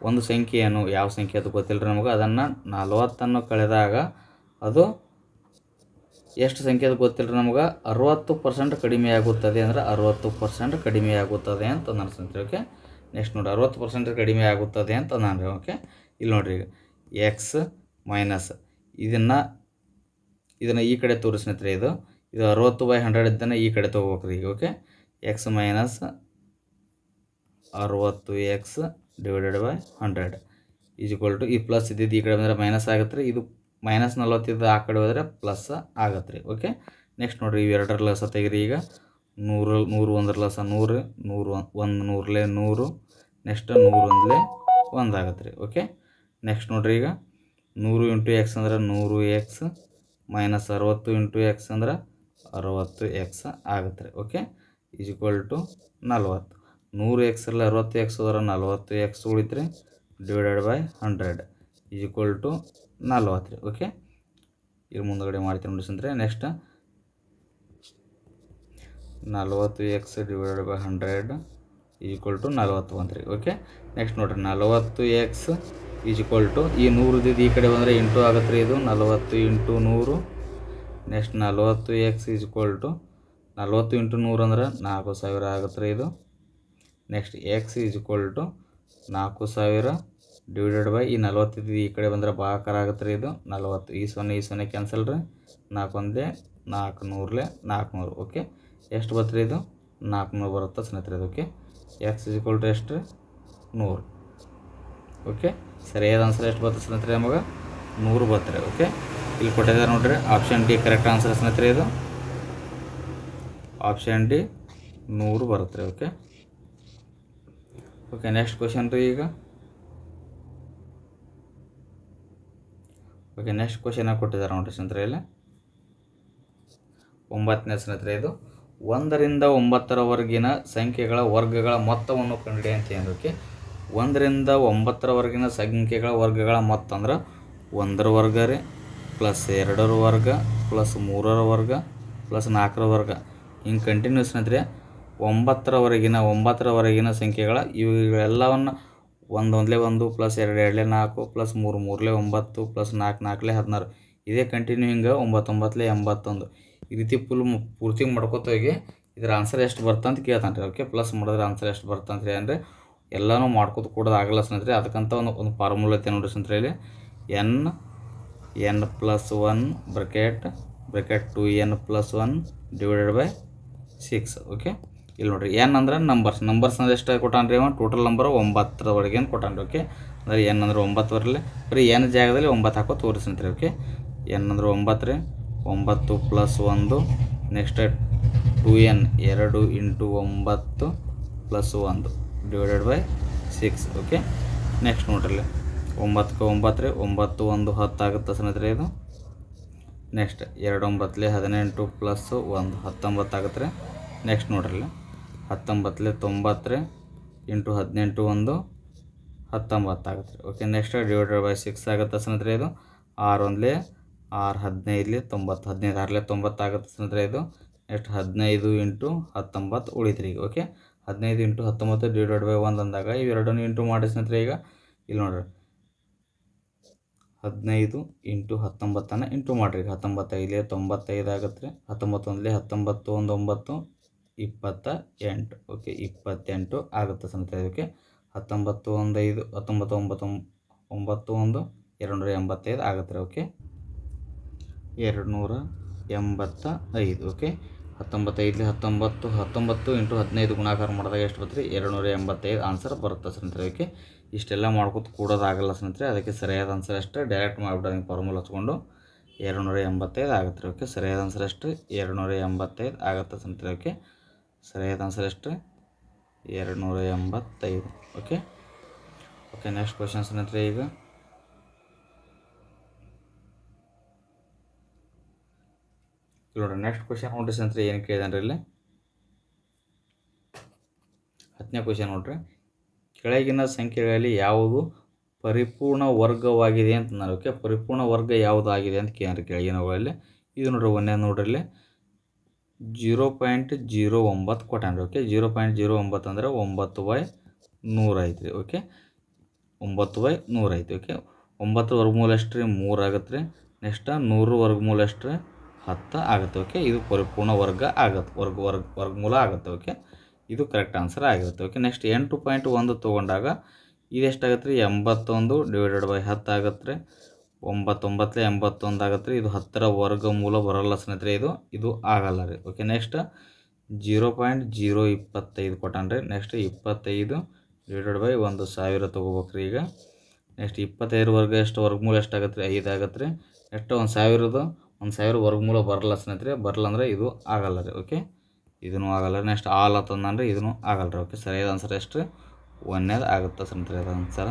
ಒಂದು ಸಂಖ್ಯೆ ಏನು ಯಾವ ಸಂಖ್ಯೆ ಅದು ಗೊತ್ತಿಲ್ಲ ನಮಗೆ? ಅದನ್ನು ನಲವತ್ತನ್ನು ಕಳೆದಾಗ ಅದು ಎಷ್ಟು ಸಂಖ್ಯೆ ಅದು ಗೊತ್ತಿಲ್ಲ ನಮಗೆ? ಅರುವತ್ತು ಪರ್ಸೆಂಟ್ ಕಡಿಮೆ ಆಗುತ್ತದೆ ಅಂದರೆ ಅರುವತ್ತು ಪರ್ಸೆಂಟ್ ಕಡಿಮೆ ಆಗುತ್ತದೆ ಅಂತ ನಾನು ಸಂಖ್ಯೆ. ಓಕೆ? ನೆಕ್ಸ್ಟ್ ನೋಡಿ, ಅರುವತ್ತು ಪರ್ಸೆಂಟ್ ಕಡಿಮೆ ಆಗುತ್ತದೆ ಅಂತ ನಾನು, ಓಕೆ? ಇಲ್ಲಿ ನೋಡಿರಿ ಈಗ, ಎಕ್ಸ್ ಮೈನಸ್, ಇದನ್ನು ಇದನ್ನು ಈ ಕಡೆ ತೋರಿಸಿ ಸ್ನೇಹಿತರೆ ಇದು. ಇದು ಅರವತ್ತು ಬೈ ಹಂಡ್ರೆಡ್ ಇದ್ದಾನೆ ಈ ಕಡೆ ತೊಗೋಬೇಕು ರೀ ಈಗ ಓಕೆ ಎಕ್ಸ್ ಮೈನಸ್ ಅರವತ್ತು x divided by hundred is equal to ಈ ಪ್ಲಸ್ ಇದ್ದಿದ್ದು ಈ ಕಡೆ ಬಂದರೆ ಮೈನಸ್ ಆಗುತ್ತೆ. ರೀ ಇದು ಮೈನಸ್ ನಲ್ವತ್ತಿದ್ದು ಆ ಕಡೆ ಹೋದರೆ ಪ್ಲಸ್ ಆಗತ್ತೆ ರೀ ಓಕೆ ನೆಕ್ಸ್ಟ್ ನೋಡಿರಿ ಇವೆರಡರ ಲಸ ತೆಗಿರಿ ಈಗ. ನೂರು ನೂರು ಒಂದರ ಲಸ ನೂರು ನೂರು ಒಂದು ನೂರಲೇ ನೂರು ನೆಕ್ಸ್ಟ್ ನೂರು ಒಂದಲೇ ಒಂದು ಆಗತ್ತೆ ರೀ ಓಕೆ ನೆಕ್ಸ್ಟ್ ನೋಡಿರಿ ಈಗ. ನೂರು ಇಂಟು ಎಕ್ಸ್ ಅಂದ್ರೆ ನೂರು ಎಕ್ಸ್ ಮೈನಸ್ ಅರವತ್ತು ಇಂಟು ಎಕ್ಸ್ ಅಂದ್ರೆ ಅರವತ್ತು ಎಕ್ಸ್ ಆಗುತ್ತೆ ರೀ, ಓಕೆ? ಈಸ್ ಈಕ್ವಲ್ ಟು ನಲ್ವತ್ತು. ನೂರು ಎಕ್ಸಲ್ಲಿ ಅರವತ್ತು ಎಕ್ಸ್ ಹೋದ್ರೆ ನಲ್ವತ್ತು x ಉಳಿತ್ರಿ divided by hundred. Is equal to ನಲ್ವತ್ತು ರೀ, ಓಕೆ? ಇದ್ರ ಮುಂದಗಡೆ ಮಾಡ್ತೀನಿ ನೋಡಿ ಸ್ನೇಹಿತರೆ, ನೆಕ್ಸ್ಟ್. ನಲ್ವತ್ತು x divided by hundred equal to ನಲ್ವತ್ತು ಅಂತ ರೀ, ಓಕೆ? ನೆಕ್ಸ್ಟ್ ನೋಡಿರಿ, ನಲ್ವತ್ತು ಎಕ್ಸ್ ಈಸ್ ಈಕ್ವಲ್ ಟು ಈ ನೂರು ಇದ್ದಿದ್ದು ಈ ಕಡೆ ಬಂದರೆ ಇಂಟು ಆಗತ್ತೆ ರೀ ಇದು, ನಲವತ್ತು ಇಂಟು ನೂರು. ನೆಕ್ಸ್ಟ್ ನಲವತ್ತು ಎಕ್ಸ್ ಈಸ್ ಈಕ್ವಲ್ ಟು ನಲ್ವತ್ತು ಇಂಟು ನೂರು ಅಂದ್ರೆ ನಾಲ್ಕು ಸಾವಿರ ಆಗತ್ತೆ ರೀ ಇದು. Next x is equal to ನಾಲ್ಕು ಸಾವಿರ ಡಿವೈಡೆಡ್ ಬೈ ಈ ನಲವತ್ತಿದ್ದು ಈ ಕಡೆ ಬಂದರೆ ಭಾಗಾಕಾರ ಆಗತ್ತೆ ರೀ ಇದು. ನಲ್ವತ್ತು, ಈ ಸೊನ್ನೆ ಈ ಸೊನ್ನೆ ಕ್ಯಾನ್ಸಲ್ ರೀ. ನಾಲ್ಕು ಒಂದೇ ನಾಲ್ಕು ನೂರಲೆ ನಾಲ್ಕುನೂರು ಓಕೆ ಎಷ್ಟು ಬರುತ್ತೆ ರೀ ಇದು? ನಾಲ್ಕುನೂರು ಬರುತ್ತೆ ಸ್ನೇಹಿತರೆ, ಇದು okay x is equal to ಎಷ್ಟು? ನೂರು ಓಕೆ ಸರಿಯಾದ ಆನ್ಸರ್ ಎಷ್ಟು ಬರ್ತದೆ ಸ್ನೇಹಿತರೆ ನಮಗೆ? ನೂರು ಬರ್ತಾರೆ ಓಕೆ ಇಲ್ಲಿ ಕೊಟ್ಟಿದ್ದಾರೆ ನೋಡ್ರಿ ಆಪ್ಷನ್ ಡಿ ಕರೆಕ್ಟ್ ಆನ್ಸರ್ ಸ್ನೇಹಿತರೆ ಇದು. ಆಪ್ಷನ್ ಡಿ ನೂರು ಬರುತ್ತೆ ಓಕೆ ಓಕೆ ನೆಕ್ಸ್ಟ್ ಕ್ವಶನ್ ರೀ ಈಗ. ಓಕೆ ನೆಕ್ಸ್ಟ್ ಕ್ವಶನ್ ಕೊಟ್ಟಿದ್ದಾರೆ ನೋಡ್ರಿ ಸ್ನೇಹಿತರೆ ಇಲ್ಲಿ? ಒಂಬತ್ತನೇ ಸ್ನೇಹಿತರೆ ಇದು. ಒಂದರಿಂದ ಒಂಬತ್ತರವರೆಗಿನ ಸಂಖ್ಯೆಗಳ ವರ್ಗಗಳ ಮೊತ್ತವನ್ನು ಕಂಡಿಡಿಯಂತೆ ಏನಕ್ಕೆ ಒಂದರಿಂದ ಒಂಬತ್ತರವರೆಗಿನ ಸಂಖ್ಯೆಗಳ ವರ್ಗಗಳ ಮೊತ್ತ ಅಂದ್ರೆ ಒಂದರ ವರ್ಗ ರೀ, ಪ್ಲಸ್ ಎರಡರ ವರ್ಗ, ಪ್ಲಸ್ ಮೂರರ ವರ್ಗ, ಪ್ಲಸ್ ನಾಲ್ಕರ ವರ್ಗ. ಹಿಂಗೆ ಕಂಟಿನ್ಯೂಸ್ ಅಂದರೆ ಒಂಬತ್ತರವರೆಗಿನ ಒಂಬತ್ತರವರೆಗಿನ ಸಂಖ್ಯೆಗಳ ಇವುಗಳೆಲ್ಲವನ್ನು ಒಂದೊಂದಲೇ ಒಂದು, ಪ್ಲಸ್ ಎರಡು ಎರಡಲೇ ನಾಲ್ಕು, ಪ್ಲಸ್ ಮೂರು ಮೂರಲೇ ಒಂಬತ್ತು, ಪ್ಲಸ್ ನಾಲ್ಕು ನಾಲ್ಕಲೇ ಹದಿನಾರು. ಇದೇ ಕಂಟಿನ್ಯೂ ಹಿಂಗೆ ಒಂಬತ್ತೊಂಬತ್ತಲೇ ಎಂಬತ್ತೊಂದು. ಈ ರೀತಿ ಫುಲ್ ಪೂರ್ತಿ ಮಾಡ್ಕೋತ ಹೋಗಿ ಇದ್ರ ಆನ್ಸರ್ ಎಷ್ಟು ಬರ್ತಂತ ಕೇಳ್ತಾನೆ ರೀ ಓಕೆ ಪ್ಲಸ್ ಮಾಡಿದ್ರೆ ಆನ್ಸರ್ ಎಷ್ಟು ಬರ್ತಂತ ರೀ ಅಂದರೆ ಎಲ್ಲನೂ ಮಾಡ್ಕೋತ ಕೂಡ ಆಗಲ್ಲ ಸ್ನೇಹಿತರೆ. ಅದಕ್ಕಂತ ಒಂದು ಒಂದು ಫಾರ್ಮುಲಾ ಐತೆ ನೋಡಿರಿ ಸ್ನೇಹಿತರೆ ಇಲ್ಲಿ. N n plus one bracket bracket two n plus one divided by six okay ಇಲ್ಲಿ ನೋಡಿರಿ ಎನ್ ಅಂದ್ರೆ ನಂಬರ್ಸ್ ನಂಬರ್ಸ್ ಅಂದ್ರೆ ಎಷ್ಟು ಕೊಟ್ಟಾನ್ರಿ ಅವ? ಟೋಟಲ್ ನಂಬರ್ ಒಂಬತ್ತರವರೆಗೆ ಏನು ಕೊಟ್ಟಾನ್ರಿ ಓಕೆ ಅಂದರೆ ಎನ್ ಅಂದ್ರೆ ಬರಲಿ ಬರೀ ಎನ್ ಜಾಗದಲ್ಲಿ ಒಂಬತ್ತು ಹಾಕೋ ತೋರಿಸ್ತೀನಿ ಓಕೆ ಎನ್ ಅಂದ್ರೆ ಒಂಬತ್ತು ರೀ. ಒಂಬತ್ತು ಪ್ಲಸ್ ಒಂದು ನೆಕ್ಸ್ಟ್ ಟು ಎನ್ ಎರಡು ಇಂಟು ಒಂಬತ್ತು ಪ್ಲಸ್ ಒಂದು. Divided by six okay next ನೋಡ್ರಿ ಒಂಬತ್ತಕ್ಕೆ ಒಂಬತ್ತು ರೀ, ಒಂಬತ್ತು ಒಂದು ಹತ್ತು ಆಗುತ್ತೆ ಸ್ನೇಹಿತರೆ ಇದು. ನೆಕ್ಸ್ಟ್ ಎರಡು ಒಂಬತ್ತಲೆ ಹದಿನೆಂಟು ಪ್ಲಸ್ಸು ಒಂದು ಹತ್ತೊಂಬತ್ತು ಆಗುತ್ತೆ ರೀ. ನೆಕ್ಸ್ಟ್ ನೋಡ್ರಿ ಹತ್ತೊಂಬತ್ತಲೆ ತೊಂಬತ್ತು ಇಂಟು ಹದಿನೆಂಟು ಒಂದು ಹತ್ತೊಂಬತ್ತು ಆಗುತ್ತೆ ರೀ. Okay next divided by six ಆಗುತ್ತೆ ಸ್ನೇಹಿತರೆ ಇದು. ಆರು ಒಂದಲೇ, ಆರು ಹದಿನೈದಲೆ, ತೊಂಬತ್ತು ಹದಿನೈದು ಆರಲೆ ತೊಂಬತ್ತು ಆಗುತ್ತೆ ಸ್ನೇಹಿತರೆ ಇದು. ನೆಕ್ಸ್ಟ್ ಹದಿನೈದು ಇಂಟು ಹತ್ತೊಂಬತ್ತು ಉಳಿತ್ರಿ ಓಕೆ ಹದಿನೈದು ಇಂಟು ಹತ್ತೊಂಬತ್ತು ಡಿವೈಡೆಡ್ ಬೈ ಒಂದು ಅಂದಾಗ ಇವೆರಡನ್ನು ಇಂಟು ಮಾಡಿ ಸ್ನೇಹಿತರೆ ಈಗ ಇಲ್ಲಿ ನೋಡ್ರಿ. ಹದಿನೈದು ಇಂಟು ಹತ್ತೊಂಬತ್ತನ್ನು ಇಂಟು ಮಾಡಿರಿ. ಈಗ ಹತ್ತೊಂಬತ್ತೈದಲೆ ತೊಂಬತ್ತೈದು ಆಗುತ್ತೆ ಹತ್ತೊಂಬತ್ತೊಂದಲೇ ಹತ್ತೊಂಬತ್ತು ಒಂದು ಒಂಬತ್ತು, ಇಪ್ಪತ್ತ ಎಂಟು. ಓಕೆ ಇಪ್ಪತ್ತೆಂಟು ಆಗುತ್ತೆ ಸ್ನೇಹಿತರೆ ಇದಕ್ಕೆ. ಹತ್ತೊಂಬತ್ತು ಒಂದು ಐದು ಹತ್ತೊಂಬತ್ತು ಒಂಬತ್ತು ಒಂಬತ್ತು ಒಂದು ಎರಡು ನೂರ ಎಂಬತ್ತೈದು ಆಗುತ್ತೆ ಓಕೆ ಎರಡು ನೂರ ಎಂಬತ್ತ ಐದು ಓಕೆ ಹತ್ತೊಂಬತ್ತೈದಲಿ ಹತ್ತೊಂಬತ್ತು ಹತ್ತೊಂಬತ್ತು ಇಂಟು ಹದಿನೈದು ಗುಣಾಕಾರ ಮಾಡಿದಾಗ ಎಷ್ಟು ಬರುತ್ತೆ ಎರಡು ನೂರ ಎಂಬತ್ತೈದು ಆನ್ಸರ್ ಬರುತ್ತೆ ಸ್ನೇಹಿತರೆ ಓಕೆ ಇಷ್ಟೆಲ್ಲ ಮಾಡ್ಕೊತ ಕೂಡೋದಾಗಲ್ಲ ಸ್ನೇಹಿತರೆ, ಅದಕ್ಕೆ ಸರಿಯಾದ ಆನ್ಸರ್ ಅಷ್ಟೇ. ಡೈರೆಕ್ಟ್ ಮಾಡಿಬಿಡೋದು ಫಾರ್ಮುಲಾ ಹಚ್ಕೊಂಡು ಎರಡು ನೂರ ಎಂಬತ್ತೈದು ಆಗುತ್ತೆ ಓಕೆ. ಸರಿಯಾದ ಆನ್ಸರ್ ಅಷ್ಟು. ಎರಡು ನೂರ ಎಂಬತ್ತೈದು ಆಗುತ್ತೆ ಸ್ನೇಹಿತರೆ ಓಕೆ ಸರಿಯಾದ ಆನ್ಸರ್ ಎಷ್ಟು ಎರಡು ನೂರ ಎಂಬತ್ತೈದು ಓಕೆ. ಓಕೆ ನೆಕ್ಸ್ಟ್ ಕ್ವಶನ್ ಸ್ನೇಹಿತರೆ ಈಗ. ನೋಡ್ರಿ ನೆಕ್ಸ್ಟ್ ಕ್ವಶನ್ ನೋಡ್ರಿ ಸ್ನೇಹಿತರೆ, ಏನು ಕೇಳಿದಾನ್ರಿ ಇಲ್ಲಿ? ಹತ್ತನೇ ಕ್ವಶನ್ ನೋಡ್ರಿ. ಕೆಳಗಿನ ಸಂಖ್ಯೆಗಳಲ್ಲಿ ಯಾವುದು ಪರಿಪೂರ್ಣ ವರ್ಗವಾಗಿದೆ ಅಂತ ನಾನು ಓಕೆ, ಪರಿಪೂರ್ಣ ವರ್ಗ ಯಾವುದು ಆಗಿದೆ ಅಂತ ಕೇಳ್ರಿ ಕೆಳಗಿನವುಗಳಲ್ಲಿ. ಇದು ನೋಡ್ರಿ ಒಂದೇ ನೋಡ್ರಿ ಇಲ್ಲಿ. ಜೀರೋ ಪಾಯಿಂಟ್ ಜೀರೋ ಒಂಬತ್ತು ಕೊಟ್ಟಾನ್ರಿ ಓಕೆ, ಜೀರೋ ಪಾಯಿಂಟ್ ಜೀರೋ ಒಂಬತ್ತು ಅಂದರೆ ಒಂಬತ್ತು ಬೈ ನೂರು ಐತೆ ರೀ ಓಕೆ, ಒಂಬತ್ತು ಬೈ ನೂರು ಐತೆ ಓಕೆ. ಒಂಬತ್ತು ವರ್ಗಮೂಲ ಎಷ್ಟು ರೀ ಮೂರು ಆಗತ್ತೆ ರೀ ನೆಕ್ಸ್ಟ್ ನೂರು ವರ್ಗಮೂಲ ಎಷ್ಟು ರೀ ಹತ್ತು ಆಗುತ್ತೆ ಓಕೆ ಇದು ಪರಿಪೂರ್ಣ ವರ್ಗ ಆಗುತ್ತೆ, ವರ್ಗ ವರ್ಗ ವರ್ಗಮೂಲ ಆಗುತ್ತೆ ಓಕೆ ಇದು ಕರೆಕ್ಟ್ ಆನ್ಸರ್ ಆಗಿರುತ್ತೆ ಓಕೆ ನೆಕ್ಸ್ಟ್ ಎಂಟು ಪಾಯಿಂಟ್ ಒಂದು ತೊಗೊಂಡಾಗ ಇದೆಷ್ಟಾಗತ್ತೆ ರೀ? ಎಂಬತ್ತೊಂದು ಡಿವೈಡೆಡ್ ಬೈ ಹತ್ತು ಆಗುತ್ತೆ ರೀ. ಒಂಬತ್ತೊಂಬತ್ತಲೇ ಎಂಬತ್ತೊಂದು ಆಗುತ್ತೆ ರೀ. ಇದು ಹತ್ತರ ವರ್ಗಮೂಲ ಬರೋಲ್ಲ ಸ್ನೇಹಿತರೆ, ಇದು ಇದು ಆಗಲ್ಲ ರೀ okay next zero point zero ಇಪ್ಪತ್ತೈದು ಕೊಟ್ಟಾನ್ರಿ ನೆಕ್ಸ್ಟ್ ಇಪ್ಪತ್ತೈದು ಡಿವೈಡೆಡ್ ಬೈ ಒಂದು ಸಾವಿರ ತೊಗೋಬೇಕು ರೀ ಈಗ. ನೆಕ್ಸ್ಟ್ ಇಪ್ಪತ್ತೈದು ವರ್ಗ ಎಷ್ಟು ವರ್ಗಮೂಲ ಎಷ್ಟಾಗತ್ತೆ ರೀ? ಐದು ಆಗತ್ತೆ ರೀ. ನೆಕ್ಸ್ಟ್ ಒಂದು ಸಾವಿರದ ಒಂದು ಸಾವಿರ ವರ್ಗಮೂಲ ಬರಲ್ಲ ಸ್ನೇಹಿತರೆ, ಬರಲ್ಲ ಅಂದರೆ ಇದು ಆಗಲ್ಲ ರೀ ಓಕೆ ಇದೂ ಆಗಲ್ಲ ನೆಕ್ಸ್ಟ್ ಆಲ್ ಅಂತಂದ್ರೆ ಇದೂ ಆಗಲ್ಲ ರೀ ಓಕೆ ಸರಿಯಾದ ಆನ್ಸರ್ ಎಷ್ಟು? ಒಂದೇದು ಆಗುತ್ತೆ ಸ್ನೇಹಿತರೆ, ಅದು ಆನ್ಸರ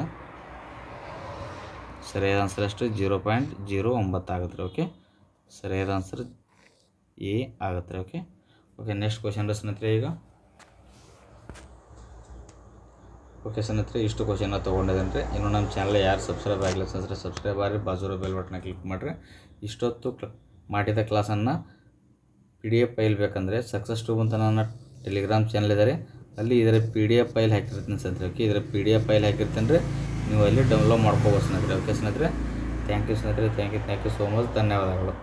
ಸರಿಯಾದ ಆನ್ಸರ್ ಎಷ್ಟು? ಜೀರೋ ಪಾಯಿಂಟ್ ಜೀರೋ ಒಂಬತ್ತು ಆಗುತ್ತೆ ರೀ ಓಕೆ ಸರಿಯಾದ ಆನ್ಸರ್ ಎ ಆಗುತ್ತೆ ರೀ ಓಕೆ ಓಕೆ ನೆಕ್ಸ್ಟ್ ಕ್ವಶನ್ ರೀ ಸ್ನೇಹಿತರೆ ಈಗ. ಓಕೆ ಸ್ನೇಹಿತರೆ, ಇಷ್ಟು ಕ್ವಶನ್ನ ತೊಗೊಂಡಿದ್ದೇನೆ ರೀ. ಇನ್ನು ನಮ್ಮ ಚಾನಲ್ ಯಾರು ಸಬ್ಸ್ಕ್ರೈಬ್ ಆಗಿಲ್ಲ ಸ್ನೇಹಿತರೆ ಸಬ್ಸ್ಕ್ರೈಬ್ ಆಗಿ ಬಾಜೂರ ಬೆಲ್ ಬಟನ್ನ ಕ್ಲಿಕ್ ಮಾಡಿರಿ. ಇಷ್ಟೊತ್ತು ಕ್ಲ, ಮಾಡಿದ ಕ್ಲಾಸನ್ನು ಪಿ ಡಿ ಎಫ್ ಫೈಲ್ ಬೇಕಂದರೆ ಸಕ್ಸಸ್ ಟ್ಯೂಬ್ ಅಂತ ನನ್ನ ಟೆಲಿಗ್ರಾಮ್ ಚಾನಲ್ ಇದೆ ಅಲ್ಲಿ ಇದರ ಪಿ ಡಿ ಎಫ್ ಫೈಲ್ ಹಾಕಿರ್ತೀನಿ ಸ್ನೇಹಿತರೆ, ಓಕೆ? ಇದರ ಪಿ ಡಿ ಎಫ್ ಫೈಲ್ ಹಾಕಿರ್ತೀನಿ ರೀ ನೀವು ಅಲ್ಲಿ ಡೌನ್ಲೋಡ್ ಮಾಡ್ಕೋಬೋದು ಸ್ನೇಹಿತರೆ, ಓಕೆ ಸ್ನೇಹಿತರೆ? ಥ್ಯಾಂಕ್ ಯು ಸ್ನೇಹಿತರೆ thank you thank you so much ಧನ್ಯವಾದಗಳು.